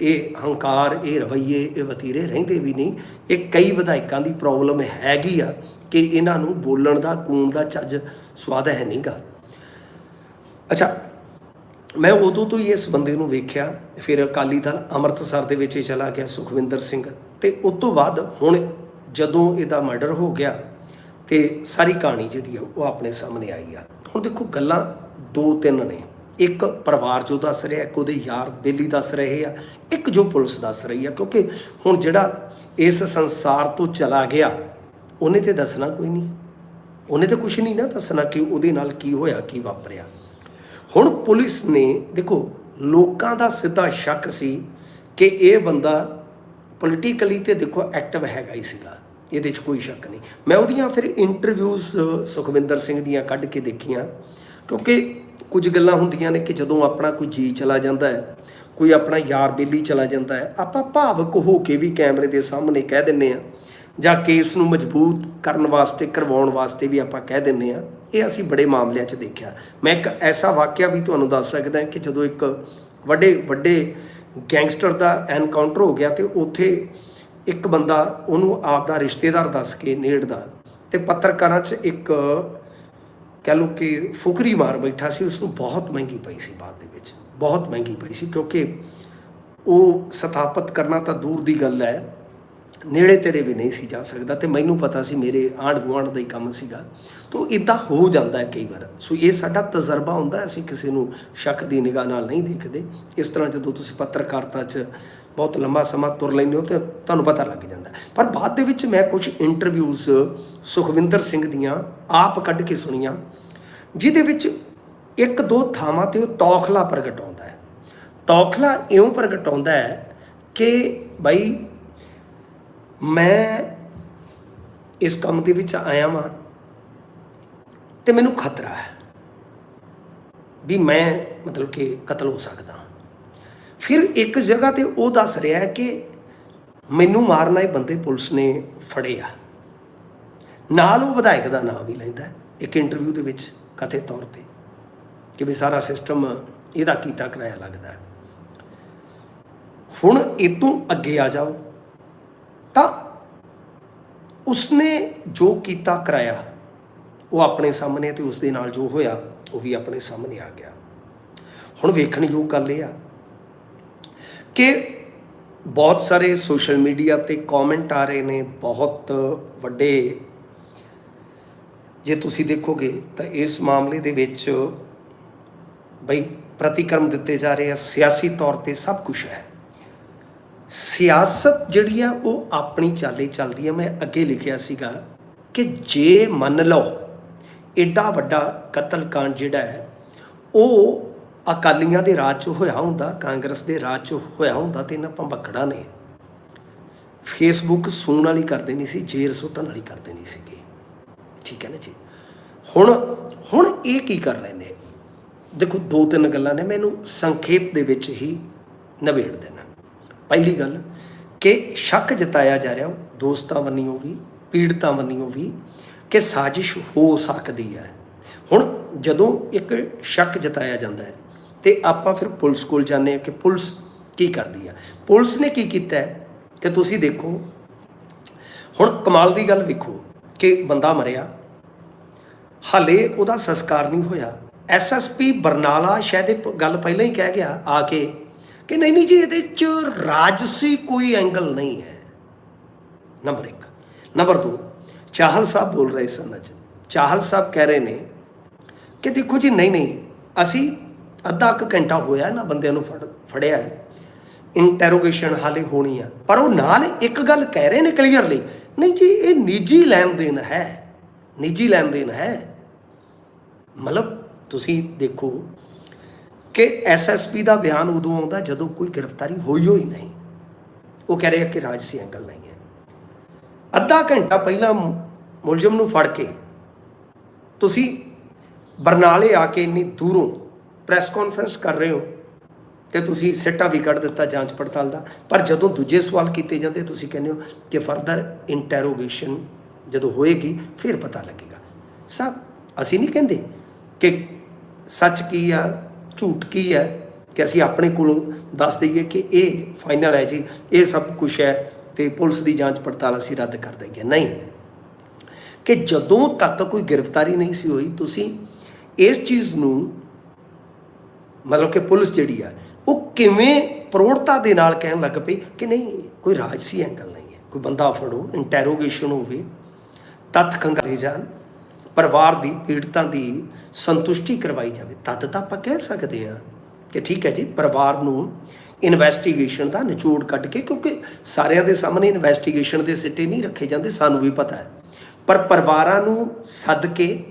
ਇਹ ਹੰਕਾਰ, ਇਹ ਰਵਈਏ, ਇਹ ਵਤੀਰੇ ਰਹਿੰਦੇ ਵੀ ਨਹੀਂ। ਇਹ ਕਈ ਵਿਧਾਇਕਾਂ ਦੀ ਪ੍ਰੋਬਲਮ ਹੈਗੀ ਆ ਕਿ ਇਹਨਾਂ ਨੂੰ ਬੋਲਣ ਦਾ ਕੂਨ ਦਾ ਚੱਜ ਸਵਾਦ ਹੈ ਨਹੀਂਗਾ ਅੱਛਾ ਮੈਂ ਉਦੋਂ ਤੋਂ ਹੀ ਇਸ ਬੰਦੇ ਨੂੰ ਵੇਖਿਆ, ਫਿਰ ਅਕਾਲੀ ਦਲ ਅੰਮ੍ਰਿਤਸਰ ਦੇ ਵਿੱਚ ਚਲਾ ਗਿਆ ਸੁਖਵਿੰਦਰ ਸਿੰਘ ਤੇ ਉਸ ਤੋਂ ਬਾਅਦ ਹੁਣ ਜਦੋਂ ਇਹਦਾ ਮਰਡਰ ਹੋ ਗਿਆ ਤੇ ਸਾਰੀ ਕਹਾਣੀ ਜਿਹੜੀ ਆ ਉਹ ਆਪਣੇ ਸਾਹਮਣੇ ਆਈ ਆ। ਹੁਣ ਦੇਖੋ ਗੱਲਾਂ ਦੋ ਤਿੰਨ ਨੇ। ਇੱਕ ਪਰਿਵਾਰ ਜੋ ਦੱਸ ਰਿਹਾ, ਇੱਕ ਉਹਦੇ ਯਾਰ ਬੇਲੀ ਦੱਸ ਰਹੇ ਆ, ਇੱਕ ਜੋ ਪੁਲਿਸ ਦੱਸ ਰਹੀ ਆ। ਕਿਉਂਕਿ ਹੁਣ ਜਿਹੜਾ ਇਸ ਸੰਸਾਰ ਤੋਂ ਚਲਾ ਗਿਆ, ਉਹਨੇ ਤੇ ਦੱਸਣਾ ਕੋਈ ਨਹੀਂ। ਉਹਨੇ ਤਾਂ ਕੁਝ ਨਹੀਂ ਨਾ ਦੱਸਣਾ ਕਿ ਉਹਦੇ ਨਾਲ ਕੀ ਹੋਇਆ, ਕੀ ਵਾਪਰਿਆ। ਹੁਣ ਪੁਲਿਸ ਨੇ, ਦੇਖੋ, ਲੋਕਾਂ ਦਾ ਸਿੱਧਾ ਸ਼ੱਕ ਸੀ ਕਿ ਇਹ ਬੰਦਾ ਪੋਲੀਟੀਕਲੀ ਤੇ ਦੇਖੋ ਐਕਟਿਵ ਹੈਗਾ ਹੀ ਸੀਗਾ। ਇਹਦੇ 'ਚ ਕੋਈ ਸ਼ੱਕ ਨਹੀਂ। ਮੈਂ ਉਹਦੀਆਂ ਫਿਰ ਇੰਟਰਵਿਊਜ਼ ਸੁਖਵਿੰਦਰ ਸਿੰਘ ਦੀਆਂ ਕੱਢ ਕੇ ਦੇਖੀਆਂ, ਕਿਉਂਕਿ ਕੁਝ ਗੱਲਾਂ ਹੁੰਦੀਆਂ ਨੇ ਕਿ ਜਦੋਂ ਆਪਣਾ ਕੋਈ ਜੀ ਚਲਾ ਜਾਂਦਾ ਹੈ, ਕੋਈ ਆਪਣਾ ਯਾਰ ਬੇਲੀ ਚਲਾ ਜਾਂਦਾ ਹੈ, ਆਪਾਂ ਭਾਵਕ ਹੋ ਕੇ ਵੀ ਕੈਮਰੇ ਦੇ ਸਾਹਮਣੇ ਕਹਿ ਦਿੰਨੇ ਆ ਜਾਂ ਕੇਸ ਨੂੰ ਮਜ਼ਬੂਤ ਕਰਨ ਵਾਸਤੇ, ਕਰਵਾਉਣ ਵਾਸਤੇ ਵੀ ਆਪਾਂ ਕਹਿ ਦਿੰਨੇ ਆ ਇਹ ਅਸੀਂ ਬੜੇ ਮਾਮਲਿਆਂ 'ਚ ਦੇਖਿਆ। ਮੈਂ ਇੱਕ ਐਸਾ ਵਾਕਿਆ ਵੀ ਤੁਹਾਨੂੰ ਦੱਸ ਸਕਦਾ ਕਿ ਜਦੋਂ ਇੱਕ ਵੱਡੇ ਵੱਡੇ ਗੈਂਗਸਟਰ ਦਾ ਐਨਕਾਊਂਟਰ ਹੋ ਗਿਆ ਤੇ ਉੱਥੇ ਇੱਕ ਬੰਦਾ ਉਹਨੂੰ ਆਪ ਦਾ ਰਿਸ਼ਤੇਦਾਰ ਦੱਸ ਕੇ ਨੇੜਦਾ ਤੇ ਪੱਤਰਕਾਰਾਂ 'ਚ ਇੱਕ ਕਹਿ ਲਓ ਕਿ ਫੁਕਰੀ ਮਾਰ ਬੈਠਾ ਸੀ ਉਸ ਨੂੰ ਬਹੁਤ ਮਹਿੰਗੀ ਪਈ ਸੀ ਬਾਅਦ ਦੇ ਵਿੱਚ। ਬਹੁਤ ਮਹਿੰਗੀ ਪਈ ਸੀ ਕਿਉਂਕਿ ਉਹ ਸਥਾਪਿਤ ਕਰਨਾ ਤਾਂ ਦੂਰ ਦੀ ਗੱਲ ਹੈ। ਨੇੜੇ ਤੇੜੇ ਵੀ ਨਹੀਂ ਸੀ ਜਾ ਸਕਦਾ ਤੇ ਮੈਨੂੰ ਪਤਾ ਸੀ ਮੇਰੇ ਆਂਢ ਗੁਆਂਢ ਦਾ ਹੀ ਕੰਮ ਸੀਗਾ। ਤੋ ਇਦਾਂ ਹੋ ਜਾਂਦਾ ਹੈ ਕਈ ਵਾਰ। ਸੋ ਇਹ ਸਾਡਾ ਤਜਰਬਾ ਹੁੰਦਾ, ਅਸੀਂ ਕਿਸੇ ਨੂੰ ਸ਼ੱਕ ਦੀ ਨਿਗਾਹ ਨਾਲ ਨਹੀਂ ਦੇਖਦੇ। ਇਸ ਤਰ੍ਹਾਂ ਜਦੋਂ ਤੁਸੀਂ ਪੱਤਰਕਾਰਤਾ 'ਚ ਬਹੁਤ ਲੰਮਾ ਸਮਾਂ ਤੁਰ ਲੈਂਦੇ ਹੋ ਤੇ ਤੁਹਾਨੂੰ ਪਤਾ ਲੱਗ ਜਾਂਦਾ। ਪਰ ਬਾਅਦ ਦੇ ਵਿੱਚ ਮੈਂ ਕੁਝ ਇੰਟਰਵਿਊਜ਼ ਸੁਖਵਿੰਦਰ ਸਿੰਘ ਦੀਆਂ ਆਪ ਕੱਢ ਕੇ ਸੁਣੀਆਂ, ਜਿਹਦੇ ਵਿੱਚ ਇੱਕ ਦੋ ਥਾਵਾਂ ਤੇ ਉਹ ਤੌਖਲਾ ਪ੍ਰਗਟਾਉਂਦਾ ਹੈ। ਤੌਖਲਾ ਇਉਂ ਪ੍ਰਗਟਾਉਂਦਾ ਹੈ ਕਿ ਭਾਈ ਮੈਂ ਇਸ ਕੰਮ ਦੇ ਵਿੱਚ ਆਇਆ ਵਾਂ ਤੇ ਮੈਨੂੰ ਖਤਰਾ ਹੈ ਵੀ ਮੈਂ ਮਤਲਬ ਕਿ ਕਤਲ ਹੋ ਸਕਦਾ। ਫਿਰ ਇੱਕ ਜਗ੍ਹਾ ਤੇ ਉਹ ਦੱਸ ਰਿਹਾ ਹੈ ਕਿ ਮੈਨੂੰ ਮਾਰਨ ਇਹ ਬੰਦੇ ਪੁਲਿਸ ਨੇ ਫੜੇ ਆ। ਨਾਲ ਉਹ ਵਿਧਾਇਕ ਦਾ ਨਾਮ ਵੀ ਲੈਂਦਾ ਇੱਕ ਇੰਟਰਵਿਊ ਦੇ ਵਿੱਚ ਕਥਿਤ ਤੌਰ ਤੇ ਕਿ ਵੀ ਸਾਰਾ ਸਿਸਟਮ ਇਹਦਾ ਕੀਤਾ ਕਰਾਇਆ ਲੱਗਦਾ ਹੁਣ ਇਹ ਤੋਂ ਅੱਗੇ ਆ ਜਾਓ। ਉਸਨੇ ਜੋ ਕੀਤਾ ਕਰਾਇਆ, ਉਹ ਆਪਣੇ ਸਾਹਮਣੇ ਤੇ ਉਸ ਦੇ ਨਾਲ ਜੋ ਹੋਇਆ, ਉਹ ਵੀ ਆਪਣੇ ਸਾਹਮਣੇ ਆ ਗਿਆ। ਹੁਣ ਵੇਖਣ ਯੋਗ ਗੱਲ ਇਹ ਆ ਕਿ ਬਹੁਤ ਸਾਰੇ ਸੋਸ਼ਲ ਮੀਡੀਆ ਤੇ ਕਮੈਂਟ ਆ ਰਹੇ ਨੇ, ਬਹੁਤ ਵੱਡੇ। ਜੇ ਤੁਸੀਂ ਦੇਖੋਗੇ ਤਾਂ ਇਸ ਮਾਮਲੇ ਦੇ ਵਿੱਚ ਬਈ ਪ੍ਰਤੀਕਰਮ ਦਿੱਤੇ ਜਾ ਰਹੇ ਆ, ਸਿਆਸੀ ਤੌਰ ਤੇ ਸਭ ਕੁਝ ਹੈ। ਸਿਆਸਤ ਜਿਹੜੀ ਆ, ਉਹ ਆਪਣੀ ਚਾਲੇ ਚੱਲਦੀ ਆ। ਮੈਂ ਅੱਗੇ ਲਿਖਿਆ ਸੀਗਾ ਕਿ ਜੇ ਮੰਨ ਲਓ ਐਡਾ ਵੱਡਾ ਕਤਲकांड ਜਿਹੜਾ ਹੈ, ਉਹ ਅਕਾਲੀਆਂ ਦੇ ਰਾਜ 'ਚ ਹੋਇਆ ਹੁੰਦਾ, ਕਾਂਗਰਸ ਦੇ ਰਾਜ 'ਚ ਹੋਇਆ ਹੁੰਦਾ ਤੇ ਇਹਨਾਂ ਭੰਬਕੜਾ ਨੇ। ਫੇਸਬੁੱਕ ਸੂਣ ਵਾਲੀ ਕਰਦੇ ਨਹੀਂ ਸੀ ਜੇਰ ਸੁੱਟਣ ਵਾਲੀ ਕਰਦੇ ਨਹੀਂ ਸੀਗੇ। ਠੀਕ ਹੈ ਨਾ ਜੀ? ਹੁਣ ਹੁਣ ਇਹ ਕੀ ਕਰ ਰਹੇ ਨੇ? ਦੇਖੋ, ਦੋ ਤਿੰਨ ਗੱਲਾਂ ਨੇ, ਮੈਨੂੰ ਸੰਖੇਪ ਦੇ ਵਿੱਚ ਹੀ ਨਿਬੇੜ ਦੇਣਾ। ਪਹਿਲੀ ਗੱਲ ਕਿ ਸ਼ੱਕ ਜਤਾਇਆ ਜਾ ਰਿਹਾ, ਦੋਸਤਾਂ ਵੰਨਿਓ ਵੀ, ਪੀੜਤਾਂ ਵੱਲੋਂ ਵੀ ਕਿ ਸਾਜ਼ਿਸ਼ ਹੋ ਸਕਦੀ ਹੈ। ਹੁਣ ਜਦੋਂ ਇੱਕ ਸ਼ੱਕ ਜਤਾਇਆ ਜਾਂਦਾ ਹੈ, ਤੇ ਆਪਾਂ ਫਿਰ ਪੁਲਿਸ ਕੋਲ ਜਾਂਦੇ ਹਾਂ ਕਿ ਪੁਲਿਸ ਕੀ ਕਰਦੀ ਆ ਪੁਲਿਸ ਨੇ ਕੀ ਕੀਤਾ ਹੈ ਕਿ ਤੁਸੀਂ ਦੇਖੋ, ਹੁਣ ਕਮਾਲ ਦੀ ਗੱਲ ਵੇਖੋ ਕਿ ਬੰਦਾ ਮਰਿਆ, ਹਾਲੇ ਉਹਦਾ ਸੰਸਕਾਰ ਨਹੀਂ ਹੋਇਆ। ਐਸਐਸਪੀ ਬਰਨਾਲਾ ਸ਼ਾਇਦ ਇਹ ਪ- ਗੱਲ ਪਹਿਲਾਂ ਹੀ ਕਹਿ ਗਿਆ ਆ ਕੇ ਕਿ ਨਹੀਂ ਨਹੀਂ ਜੀ, ਇਹਦੇ ਚ ਰਾਜਸੀ ਕੋਈ ਐਂਗਲ ਨਹੀਂ ਹੈ। ਨੰਬਰ 1 ਨੰਬਰ 2 ਚਾਹਲ ਸਾਹਿਬ ਬੋਲ ਰਹੇ ਸਨ ਅੱਜ। ਚਾਹਲ ਸਾਹਿਬ ਕਹਿ ਰਹੇ ਨੇ ਕਿ ਦੇਖੋ ਜੀ, ਨਹੀਂ ਨਹੀਂ, ਅਸੀਂ ਅੱਧਾ ਇੱਕ ਘੰਟਾ ਹੋਇਆ ਨਾ ਬੰਦਿਆਂ ਨੂੰ ਫੜ, ਫੜਿਆ ਹੈ। ਇੰਟਰੋਗੇਸ਼ਨ ਹਾਲੇ ਹੋਣੀ ਆ। ਪਰ ਉਹ ਨਾਲ ਇੱਕ ਗੱਲ ਕਹਿ ਰਹੇ ਨੇ ਕਲੀਅਰਲੀ ਨਹੀਂ ਜੀ, ਇਹ ਨਿੱਜੀ ਲੈਣ ਦੇਣ ਹੈ। ਨਿੱਜੀ ਲੈਣ ਦੇਣ ਹੈ। ਮਤਲਬ ਤੁਸੀਂ ਦੇਖੋ ਕਿ ਐਸਐਸਪੀ ਦਾ ਬਿਆਨ ਉਦੋਂ ਆਉਂਦਾ ਜਦੋਂ ਕੋਈ ਗ੍ਰਿਫਤਾਰੀ ਹੋਈ ਹੋਈ ਨਹੀਂ। ਉਹ ਕਹਿ ਰਿਹਾ ਕਿ ਰਾਜ ਸੀ ਐਂਗਲ ਨਹੀਂ ਹੈ। ਅੱਧਾ ਘੰਟਾ ਪਹਿਲਾਂ ਮੁ- ਮੁਲਜ਼ਮ ਨੂੰ ਫੜ ਕੇ ਤੁਸੀਂ ਬਰਨਾਲੇ ਆ ਕੇ ਇੰਨੀ ਦੂਰੋਂ ਪ੍ਰੈਸ ਕਾਨਫਰੰਸ ਕਰ ਰਹੇ ਹੋ ਤੇ ਤੁਸੀਂ ਸਿੱਟਾ ਵੀ ਕੱਢ ਦਿੱਤਾ ਜਾਂਚ ਪੜਤਾਲ ਦਾ। ਪਰ ਜਦੋਂ ਦੂਜੇ ਸਵਾਲ ਕੀਤੇ ਜਾਂਦੇ ਤੁਸੀਂ ਕਹਿੰਦੇ ਹੋ ਕਿ ਫਰਦਰ ਇੰਟਰੋਗੇਸ਼ਨ ਜਦੋਂ ਹੋਏਗੀ, ਫਿਰ ਪਤਾ ਲੱਗੇਗਾ। ਸਭ ਅਸੀਂ ਨਹੀਂ ਕਹਿੰਦੇ ਕਿ ਸੱਚ ਕੀ ਆ ਝੂਠ ਕੀ ਹੈ ਕਿ ਅਸੀਂ ਆਪਣੇ ਕੋਲੋਂ ਦੱਸ ਦਈਏ ਕਿ ਇਹ ਫਾਈਨਲ ਹੈ ਜੀ, ਇਹ ਸਭ ਕੁਝ ਹੈ ਤੇ ਪੁਲਿਸ ਦੀ ਜਾਂਚ ਪੜਤਾਲ ਅਸੀਂ ਰੱਦ ਕਰ ਦਈਏ। ਨਹੀਂ। ਕਿ ਜਦੋਂ ਤੱਕ ਕੋਈ ਗ੍ਰਿਫਤਾਰੀ ਨਹੀਂ ਸੀ ਹੋਈ, ਤੁਸੀਂ ਇਸ ਚੀਜ਼ ਨੂੰ ਮਤਲਬ ਕਿ ਪੁਲਿਸ ਜਿਹੜੀ ਆ, ਉਹ ਕਿਵੇਂ ਪ੍ਰੋੜਤਾ ਦੇ ਨਾਲ ਕਹਿਣ ਲੱਗ ਪਈ ਕਿ ਨਹੀਂ, ਕੋਈ ਰਾਜਸੀ ਐਂਗਲ ਨਹੀਂ ਹੈ, ਕੋਈ ਬੰਦਾ ਫੜੋ ਇੰਟਰੋਗੇਸ਼ਨ ਹੋਵੇ, ਤੱਥ ਖੰਗਾਲੇ ਜਾਣ। ਪਰਿਵਾਰ ਦੀ, ਪੀੜਤਾਂ ਦੀ ਸੰਤੁਸ਼ਟੀ ਕਰਵਾਈ ਜਾਵੇ। ਤਦ ਤਾਂ ਆਪਾਂ ਕਹਿ ਸਕਦੇ ਹਾਂ ਕਿ ਠੀਕ ਹੈ ਜੀ, ਪਰਿਵਾਰ ਨੂੰ ਇਨਵੈਸਟੀਗੇਸ਼ਨ ਦਾ ਨਿਚੋੜ ਕੱਢ ਕੇ, ਕਿਉਂਕਿ ਸਾਰਿਆਂ ਦੇ ਸਾਹਮਣੇ ਇਨਵੈਸਟੀਗੇਸ਼ਨ ਦੇ ਸਿੱਟੇ ਨਹੀਂ ਰੱਖੇ ਜਾਂਦੇ, ਸਾਨੂੰ ਵੀ ਪਤਾ ਹੈ। ਪਰ ਪਰਿਵਾਰਾਂ ਨੂੰ ਸੱਦ ਕੇ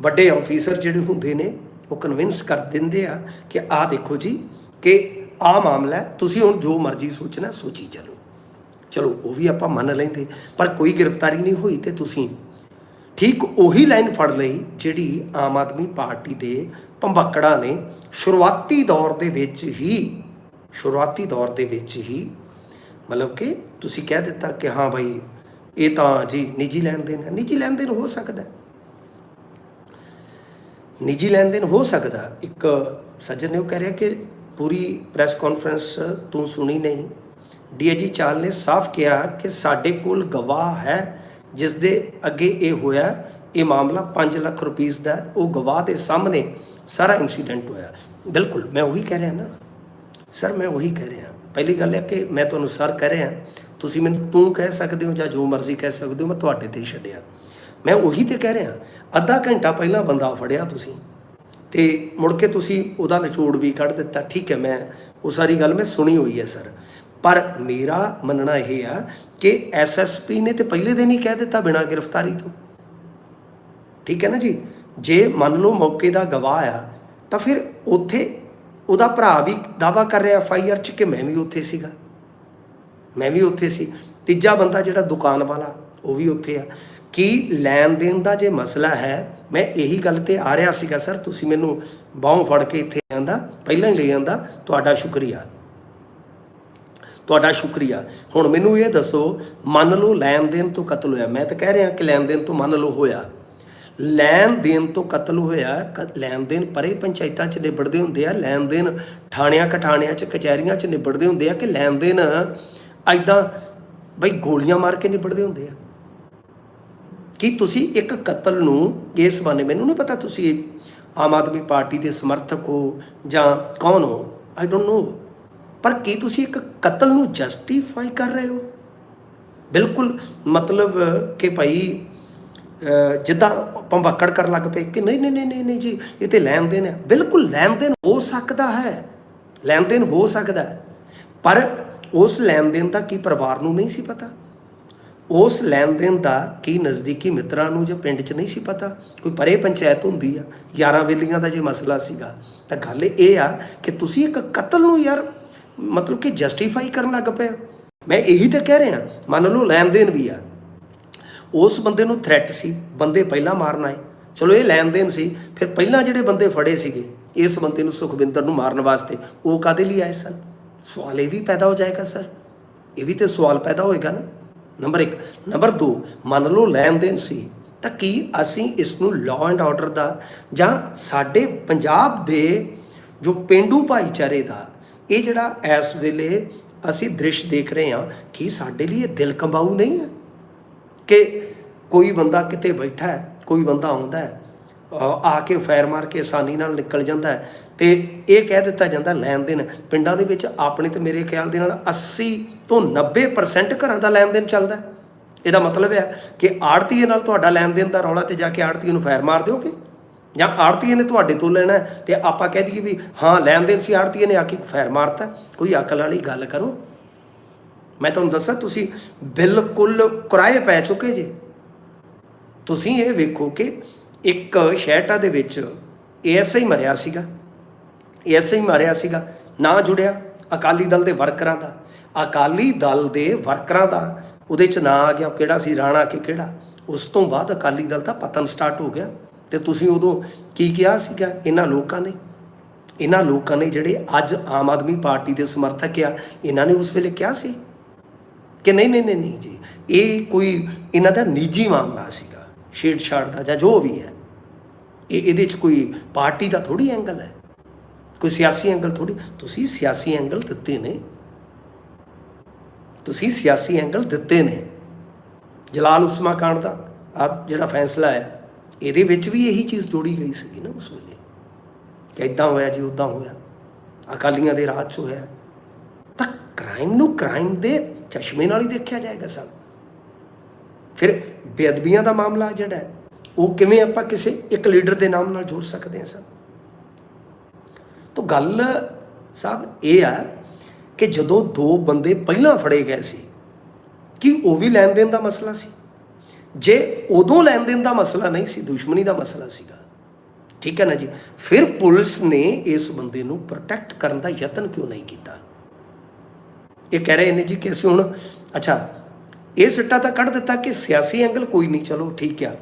ਵੱਡੇ ਆਫੀਸਰ ਜਿਹੜੇ ਹੁੰਦੇ ਨੇ, ਉਹ ਕਨਵਿੰਸ ਕਰ ਦਿੰਦੇ ਆ ਕਿ ਆਹ ਦੇਖੋ ਜੀ, ਕਿ ਆਹ ਮਾਮਲਾ ਹੈ, ਤੁਸੀਂ ਹੁਣ ਜੋ ਮਰਜ਼ੀ ਸੋਚਣਾ, ਸੋਚੀ ਚਲੋ। ਚਲੋ, ਉਹ ਵੀ ਆਪਾਂ ਮੰਨ ਲੈਂਦੇ, ਪਰ ਕੋਈ ਗ੍ਰਿਫਤਾਰੀ ਨਹੀਂ ਹੋਈ ਤੇ ਤੁਸੀਂ ਠੀਕ ਉਹੀ ਲਾਈਨ ਫੜ ਲਈ ਜਿਹੜੀ ਆਮ ਆਦਮੀ ਪਾਰਟੀ ਦੇ ਭੰਬਕੜਾ ਨੇ। ਸ਼ੁਰੂਆਤੀ ਦੌਰ ਦੇ ਵਿੱਚ ਹੀ, ਸ਼ੁਰੂਆਤੀ ਦੌਰ ਦੇ ਵਿੱਚ ਹੀ ਮਤਲਬ ਕਿ ਤੁਸੀਂ ਕਹਿ ਦਿੱਤਾ ਕਿ ਹਾਂ ਭਾਈ ਇਹ ਤਾਂ ਜੀ ਨਿੱਜੀ ਲੈਣ ਦੇਣ ਹੈ। ਨਿੱਜੀ ਲੈਣ ਦੇਣ ਹੋ ਸਕਦਾ ਹੈ। ਨਿੱਜੀ ਲੈਣ ਦੇਣ ਹੋ ਸਕਦਾ ਇੱਕ ਸੱਜਣ ਨੇ ਉਹ ਕਹਿ ਰਿਹਾ ਕਿ ਪੂਰੀ ਪ੍ਰੈਸ ਕਾਨਫਰੰਸ ਤੂੰ ਸੁਣੀ ਨਹੀਂ। ਡੀਏਜੀ ਚਾਲ ਨੇ ਸਾਫ਼ ਕਿਹਾ ਕਿ ਸਾਡੇ ਕੋਲ ਗਵਾਹ ਹੈ ਜਿਸ ਦੇ ਅੱਗੇ ਇਹ ਹੋਇਆ, ਇਹ ਮਾਮਲਾ 5 ਲੱਖ ਰੁਪਈਸ ਦਾ ਉਹ ਗਵਾਹ ਦੇ ਸਾਹਮਣੇ ਸਾਰਾ ਇਨਸੀਡੈਂਟ ਹੋਇਆ। ਬਿਲਕੁਲ, ਮੈਂ ਉਹੀ ਕਹਿ ਰਿਹਾ ਨਾ। ਸਰ, ਮੈਂ ਉਹੀ ਕਹਿ ਰਿਹਾ। ਪਹਿਲੀ ਗੱਲ ਹੈ ਕਿ ਮੈਂ ਤੁਹਾਨੂੰ ਸਰ ਕਹਿ ਰਿਹਾ, ਤੁਸੀਂ ਮੈਨੂੰ ਤੂੰ ਕਹਿ ਸਕਦੇ ਹੋ ਜਾਂ ਜੋ ਮਰਜ਼ੀ ਕਹਿ ਸਕਦੇ ਹੋ, ਮੈਂ ਤੁਹਾਡੇ ਤੇ ਹੀ ਛੱਡਿਆ। ਮੈਂ ਉਹੀ ਤੇ ਕਹਿ ਰਿਹਾ, ਅੱਧਾ ਘੰਟਾ ਪਹਿਲਾਂ ਬੰਦਾ ਫੜਿਆ ਤੁਸੀਂ, ਤੇ ਮੁੜ ਕੇ ਤੁਸੀਂ ਉਹਦਾ ਨਿਚੋੜ ਵੀ ਕੱਢ ਦਿੱਤਾ। ਠੀਕ ਹੈ, ਮੈਂ, ਉਹ ਸਾਰੀ ਗੱਲ ਮੈਂ ਸੁਣੀ ਹੋਈ ਹੈ, ਸਰ। ਪਰ ਮੇਰਾ ਮੰਨਣਾ ਇਹ ਆ ਕਿ ਐਸਐਸਪੀ ਨੇ ਤੇ ਪਹਿਲੇ ਦਿਨ ਹੀ ਕਹਿ ਦਿੱਤਾ ਬਿਨਾਂ ਗ੍ਰਿਫਤਾਰੀ ਤੋਂ। ਠੀਕ ਹੈ ਨਾ ਜੀ? ਜੇ ਮੰਨ ਲਓ ਮੌਕੇ ਦਾ ਗਵਾਹ ਆ, ਤਾਂ ਫਿਰ ਉੱਥੇ ਉਹਦਾ ਭਰਾ ਵੀ ਦਾਵਾ ਕਰ ਰਿਹਾ ਐਫ ਆਈ ਆਰ ਚ ਕਿ ਮੈਂ ਵੀ ਉੱਥੇ ਸੀਗਾ। ਮੈਂ ਵੀ ਉੱਥੇ ਸੀ। ਤੀਜਾ ਬੰਦਾ ਜਿਹੜਾ ਦੁਕਾਨ ਵਾਲਾ, ਉਹ ਵੀ ਉੱਥੇ ਆ। ਕੀ ਲੈਣ ਦੇਣ ਦਾ ਜੇ ਮਸਲਾ ਹੈ, ਮੈਂ ਇਹੀ ਗੱਲ ਤੇ ਆ ਰਿਹਾ ਸੀਗਾ, ਸਰ, ਤੁਸੀਂ ਮੈਨੂੰ ਬਾਹੋਂ ਫੜ ਕੇ ਇੱਥੇ ਆਂਦਾ ਪਹਿਲਾਂ ਹੀ ਲੈ ਆਂਦਾ, ਤੁਹਾਡਾ ਸ਼ੁਕਰੀਆ। ਤੁਹਾਡਾ ਸ਼ੁਕਰੀਆ। ਹੁਣ ਮੈਨੂੰ ਇਹ ਦੱਸੋ, ਮੰਨ ਲਓ ਲੈਣ ਦੇਣ ਤੋਂ ਕਤਲ ਹੋਇਆ। ਮੈਂ ਤਾਂ ਕਹਿ ਰਿਹਾ ਕਿ ਲੈਣ ਦੇਣ ਤੋਂ ਮੰਨ ਲਓ ਹੋਇਆ। ਲੈਣ ਦੇਣ ਤੋਂ ਕਤਲ ਹੋਇਆ, ਕ- ਲੈਣ ਦੇਣ ਪਰੇ ਪੰਚਾਇਤਾਂ 'ਚ ਨਿਬੜਦੇ ਹੁੰਦੇ ਆ, ਲੈਣ ਦੇਣ ਥਾਣਿਆਂ ਕਠਾਣਿਆਂ 'ਚ, ਕਚਹਿਰੀਆਂ 'ਚ ਨਿਬੜਦੇ ਹੁੰਦੇ ਆ ਕਿ ਲੈਣ ਦੇਣ ਐਦਾਂ ਬਈ ਗੋਲੀਆਂ ਮਾਰ ਕੇ ਨਿਬੜਦੇ ਹੁੰਦੇ ਆ। ਕੀ ਤੁਸੀਂ ਇੱਕ ਕਤਲ ਨੂੰ ਇਸ ਬਾਰੇ ਮੈਨੂੰ ਨਹੀਂ ਪਤਾ ਤੁਸੀਂ ਆਮ ਆਦਮੀ ਪਾਰਟੀ ਦੇ ਸਮਰਥਕ ਹੋ ਜਾਂ ਕੌਣ ਹੋ? ਆਈ ਡੋਨਟ ਨੋ ਪਰ ਕੀ ਤੁਸੀਂ ਇੱਕ ਕਤਲ ਨੂੰ ਜਸਟੀਫਾਈ ਕਰ ਰਹੇ ਹੋ? ਬਿਲਕੁਲ ਮਤਲਬ ਕਿ ਭਾਈ ਅਹ, ਜਿੱਦਾਂ ਪੰਵਕੜ ਕਰਨ ਲੱਗ ਪਏ ਕਿ ਨਹੀਂ ਨਹੀਂ ਨਹੀਂ ਨਹੀਂ ਨਹੀਂ ਜੀ ਇਹ ਤੇ ਲੈਣ ਦੇਣ ਹੈ। ਬਿਲਕੁਲ ਲੈਣ ਦੇਣ ਹੋ ਸਕਦਾ ਹੈ। ਲੈਣ ਦੇਣ ਹੋ ਸਕਦਾ ਹੈ। ਪਰ ਉਸ ਲੈਣ ਦੇਣ ਦਾ ਕੀ ਪਰਿਵਾਰ ਨੂੰ ਨਹੀਂ ਸੀ ਪਤਾ? ਉਸ ਲੈਣ ਦੇਣ ਦਾ ਕੀ ਨਜ਼ਦੀਕੀ ਮਿੱਤਰਾਂ ਨੂੰ ਜਾਂ ਪਿੰਡ 'ਚ ਨਹੀਂ ਸੀ ਪਤਾ? ਕੋਈ ਪਰੇ ਪੰਚਾਇਤ ਹੁੰਦੀ ਆ 11 ਵੇਲੀਆਂ ਦਾ ਜੇ ਮਸਲਾ ਸੀਗਾ ਤਾਂ ਗੱਲ ਇਹ ਆ ਕਿ ਤੁਸੀਂ ਇੱਕ ਕਤਲ ਨੂੰ ਯਾਰ ਮਤਲਬ ਕਿ ਜਸਟੀਫਾਈ ਕਰਨ ਲੱਗ ਪਿਆ। ਮੈਂ ਇਹੀ ਤਾਂ ਕਹਿ ਰਿਹਾ, ਮੰਨ ਲਓ ਲੈਣ ਦੇਣ ਵੀ ਆ। ਉਸ ਬੰਦੇ ਨੂੰ ਥ੍ਰੈਟ ਸੀ, ਬੰਦੇ ਪਹਿਲਾਂ ਮਾਰਨ ਆਏ। ਚਲੋ ਇਹ ਲੈਣ ਦੇਣ ਸੀ, ਫਿਰ ਪਹਿਲਾਂ ਜਿਹੜੇ ਬੰਦੇ ਫੜੇ ਸੀਗੇ, ਇਸ ਬੰਦੇ ਨੂੰ ਸੁਖਵਿੰਦਰ ਨੂੰ ਮਾਰਨ ਵਾਸਤੇ, ਉਹ ਕਾਦੇ ਲਈ ਆਏ ਸਨ? ਸਵਾਲ ਇਹ ਵੀ ਪੈਦਾ ਹੋ ਜਾਏਗਾ, ਸਰ। ਇਹ ਵੀ ਤੇ ਸਵਾਲ ਪੈਦਾ ਹੋਏਗਾ ਨਾ। ਨੰਬਰ 1 ਨੰਬਰ 2 ਮੰਨ ਲਓ ਲੈਣ ਦੇਣ ਸੀ, ਤਾਂ ਕੀ ਅਸੀਂ ਇਸ ਨੂੰ ਲਾਅ ਐਂਡ ਆਰਡਰ ਦਾ ਜਾਂ ਸਾਡੇ ਪੰਜਾਬ ਦੇ ਜੋ ਪਿੰਡੂ ਭਾਈਚਾਰੇ ਦਾ ਇਹ ਜਿਹੜਾ ਇਸ ਵੇਲੇ ਅਸੀਂ ਦ੍ਰਿਸ਼ ਦੇਖ ਰਹੇ ਹਾਂ ਕਿ ਸਾਡੇ ਲਈ ਇਹ ਦਿਲ ਕੰਬਾਊ ਨਹੀਂ ਹੈ ਕਿ ਕੋਈ ਬੰਦਾ ਕਿਤੇ ਬੈਠਾ ਹੈ, ਕੋਈ ਬੰਦਾ ਆਉਂਦਾ ਹੈ ਆ ਕੇ ਫਾਇਰ ਮਾਰ ਕੇ ਆਸਾਨੀ ਨਾਲ ਨਿਕਲ ਜਾਂਦਾ ਹੈ ਤੇ ਇਹ ਕਹਿ ਦਿੱਤਾ ਜਾਂਦਾ ਲੈਣ ਦੇਣ। ਪਿੰਡਾਂ ਦੇ ਵਿੱਚ ਆਪਣੇ ਤੇ ਮੇਰੇ ਖਿਆਲ ਦੇ ਨਾਲ 80 ਤੋਂ 90% ਘਰਾਂ ਦਾ ਲੈਣ ਦੇਣ ਚੱਲਦਾ ਇਹਦਾ ਮਤਲਬ ਹੈ ਕਿ ਆੜਤੀਏ ਨਾਲ ਤੁਹਾਡਾ ਲੈਣ ਦੇਣ ਦਾ ਰੌਲਾ ਤੇ ਜਾ ਕੇ ਆੜਤੀਏ ਨੂੰ ਫਾਇਰ ਮਾਰ ਦਿਓਗੇ? ਜਾਂ ਆੜਤੀਏ ਨੇ ਤੁਹਾਡੇ ਤੋਂ ਲੈਣਾ ਹੈ, ਤੇ ਆਪਾਂ ਕਹਿ ਦਈਏ ਵੀ ਹਾਂ, ਲੈਣ ਦੇਣ ਸੀ ਆੜਤੀਏ ਨੇ ਆ ਕੇ ਫੈਰ ਮਾਰਤਾ ਕੋਈ ਅਕਲ ਵਾਲੀ ਗੱਲ ਕਰੋ। ਮੈਂ ਤੁਹਾਨੂੰ ਦੱਸਾਂ, ਤੁਸੀਂ ਬਿਲਕੁਲ ਕੁਰਾਏ ਪੈ ਚੁੱਕੇ ਜੇ। ਤੁਸੀਂ ਇਹ ਵੇਖੋ ਕਿ ਇੱਕ ਸ਼ਹਿਟਾ ਦੇ ਵਿੱਚ ਐਸਆਈ ਮਰਿਆ ਸੀਗਾ। ਐਸਆਈ ਮਰਿਆ ਸੀਗਾ, ਨਾ ਜੁੜਿਆ। ਅਕਾਲੀ ਦਲ ਦੇ ਵਰਕਰਾਂ ਦਾ। ਅਕਾਲੀ ਦਲ ਦੇ ਵਰਕਰਾਂ ਦਾ, ਉਹਦੇ ਚ ਨਾਂ ਆ ਗਿਆ ਕਿਹੜਾ ਸੀ, ਰਾਣਾ ਕਿ ਕਿਹੜਾ? ਉਸ ਤੋਂ ਬਾਅਦ ਅਕਾਲੀ ਦਲ ਦਾ ਪਤਨ ਸਟਾਰਟ ਹੋ ਗਿਆ। ਤੇ ਤੁਸੀਂ ਉਦੋਂ ਕੀ ਕਿਹਾ ਸੀਗਾ? ਇਹਨਾਂ ਲੋਕਾਂ ਨੇ। ਇਹਨਾਂ ਲੋਕਾਂ ਨੇ ਜਿਹੜੇ ਅੱਜ ਆਮ ਆਦਮੀ ਪਾਰਟੀ ਦੇ ਸਮਰਥਕ ਆ, ਇਹਨਾਂ ਨੇ ਉਸ ਵੇਲੇ ਕਿਹਾ ਸੀ ਕਿ ਨਹੀਂ ਨਹੀਂ ਨਹੀਂ ਜੀ, ਇਹ ਕੋਈ ਇਹਨਾਂ ਦਾ ਨਿੱਜੀ ਮਾਮਲਾ ਸੀਗਾ, ਛੇੜਛਾੜ ਦਾ ਜਾਂ ਜੋ ਵੀ ਹੈ। ਇਹ ਇਹਦੇ ਚ ਕੋਈ ਪਾਰਟੀ ਦਾ ਥੋੜੀ ਐਂਗਲ ਹੈ। ਕੋਈ ਸਿਆਸੀ ਐਂਗਲ ਥੋੜੀ ਤੁਸੀਂ ਸਿਆਸੀ ਐਂਗਲ ਦਿੱਤੇ ਨੇ। ਤੁਸੀਂ ਸਿਆਸੀ ਐਂਗਲ ਦਿੱਤੇ ਨੇ। ਜਲਾਲ ਉਸਮਾ ਕਾਂਡ ਦਾ ਆ ਜਿਹੜਾ ਫੈਸਲਾ ਹੈ ਇਹਦੇ ਵਿੱਚ ਵੀ ਇਹੀ ਚੀਜ਼ ਜੋੜੀ ਗਈ ਸੀ ਨਾ ਉਸ ਵੇਲੇ। ਕਿ ਇਦਾਂ ਹੋਇਆ ਜੀ ਉਦਾਂ ਹੋਇਆ। ਅਕਾਲੀਆਂ ਦੇ ਰਾਜ 'ਚ ਹੋਇਆ। ਤਾਂ ਕ੍ਰਾਈਮ ਨੂੰ ਕ੍ਰਾਈਮ ਦੇ ਚਸ਼ਮੇ ਨਾਲ ਹੀ ਦੇਖਿਆ ਜਾਏਗਾ ਸਰ ਫਿਰ ਬੇਅਦਬੀਆਂ ਦਾ ਮਾਮਲਾ ਜਿਹੜਾ ਉਹ ਕਿਵੇਂ ਆਪਾਂ ਕਿਸੇ ਇੱਕ ਲੀਡਰ ਦੇ ਨਾਮ ਨਾਲ ਜੋੜ ਸਕਦੇ ਹਾਂ ਸਰ ਤਾਂ ਗੱਲ ਸਾਹਿਬ ਇਹ ਆ ਕਿ ਜਦੋਂ ਦੋ ਬੰਦੇ ਪਹਿਲਾਂ ਫੜੇ ਗਏ ਸੀ, ਕਿ ਉਹ ਵੀ ਲੈਣ ਦੇਣ ਦਾ ਮਸਲਾ ਸੀ? ਜੇ ਉਦੋਂ ਲੈਣ ਦੇਣ ਦਾ ਮਸਲਾ ਨਹੀਂ ਸੀ, ਦੁਸ਼ਮਣੀ ਦਾ ਮਸਲਾ ਸੀਗਾ। ਠੀਕ ਹੈ ਨਾ ਜੀ? ਫਿਰ ਪੁਲਿਸ ਨੇ ਇਸ ਬੰਦੇ ਨੂੰ ਪ੍ਰੋਟੈਕਟ ਕਰਨ ਦਾ ਯਤਨ ਕਿਉਂ ਨਹੀਂ ਕੀਤਾ? ਇਹ ਕਹਿ ਰਹੇ ਨੇ ਜੀ ਕਿ ਅਸੀਂ ਹੁਣ, ਅੱਛਾ, ਇਹ ਸਿੱਟਾ ਤਾਂ ਕੱਢ ਦਿੱਤਾ ਕਿ ਸਿਆਸੀ ਐਂਗਲ ਕੋਈ ਨਹੀਂ, ਚਲੋ ਠੀਕ ਆ।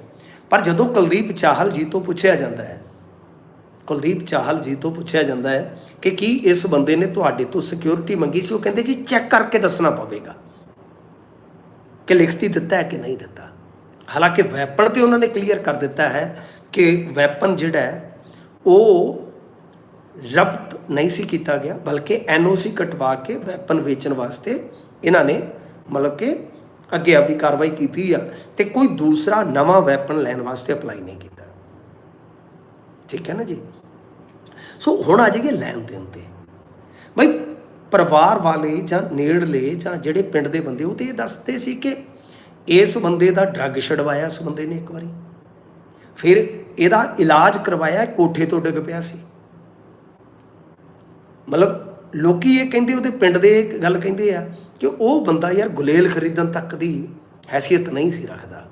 ਪਰ ਜਦੋਂ ਕੁਲਦੀਪ ਚਾਹਲ ਜੀ ਤੋਂ ਪੁੱਛਿਆ ਜਾਂਦਾ ਹੈ, ਕੁਲਦੀਪ ਚਾਹਲ ਜੀ ਤੋਂ ਪੁੱਛਿਆ ਜਾਂਦਾ ਹੈ ਕਿ ਕੀ ਇਸ ਬੰਦੇ ਨੇ ਤੁਹਾਡੇ ਤੋਂ ਸਿਕਿਉਰਿਟੀ ਮੰਗੀ ਸੀ, ਉਹ ਕਹਿੰਦੇ ਜੀ ਚੈੱਕ ਕਰਕੇ ਦੱਸਣਾ ਪਵੇਗਾ। ਕਿ ਲਿਖਤੀ ਦਿੱਤਾ ਹੈ ਕਿ ਨਹੀਂ ਦਿੱਤਾ। ਹਾਲਾਂਕਿ ਵੈਪਨ ਤੇ ਉਹਨਾਂ ਨੇ ਕਲੀਅਰ ਕਰ ਦਿੱਤਾ ਹੈ ਕਿ ਵੈਪਨ ਜਿਹੜਾ ਉਹ ਜ਼ਬਤ ਨਹੀਂ ਸੀ ਕੀਤਾ ਗਿਆ, ਬਲਕਿ ਐਨਓਸੀ ਕਟਵਾ ਕੇ ਵੈਪਨ ਵੇਚਣ ਵਾਸਤੇ ਇਹਨਾਂ ਨੇ ਮਤਲਬ ਕਿ ਅੱਗੇ ਆਪਦੀ ਕਾਰਵਾਈ ਕੀਤੀ ਆ ਤੇ ਕੋਈ ਦੂਸਰਾ ਨਵਾਂ ਵੈਪਨ ਲੈਣ ਵਾਸਤੇ ਅਪਲਾਈ ਨਹੀਂ ਕੀਤਾ। ਠੀਕ ਹੈ ਨਾ ਜੀ? ਸੋ ਹੁਣ ਆ ਜਾਈਏ ਲੈਣ ਦੇਣ ਤੇ। ਬਈ ਪਰਿਵਾਰ ਵਾਲੇ ਜਾਂ ਨੇੜਲੇ ਜਾਂ ਜਿਹੜੇ ਪਿੰਡ ਦੇ ਬੰਦੇ, ਉਹ ਤੇ ਇਹ ਦੱਸਦੇ ਸੀ ਕਿ ਇਸ ਬੰਦੇ ਦਾ ਡਰੱਗ ਛਡਵਾਇਆ ਇਸ ਬੰਦੇ ਨੇ ਇੱਕ ਵਾਰੀ। ਫਿਰ ਇਹਦਾ ਇਲਾਜ ਕਰਵਾਇਆ, ਕੋਠੇ ਤੋਂ ਡਿੱਗ ਪਿਆ ਸੀ। ਮਤਲਬ ਲੋਕੀ ਇਹ ਕਹਿੰਦੇ, ਉਹਦੇ ਪਿੰਡ ਦੇ ਇੱਕ ਗੱਲ ਕਹਿੰਦੇ ਆ ਕਿ ਉਹ ਬੰਦਾ ਯਾਰ ਗੁਲੇਲ ਖਰੀਦਣ ਤੱਕ ਦੀ ਹੈਸੀਅਤ ਨਹੀਂ ਸੀ ਰੱਖਦਾ।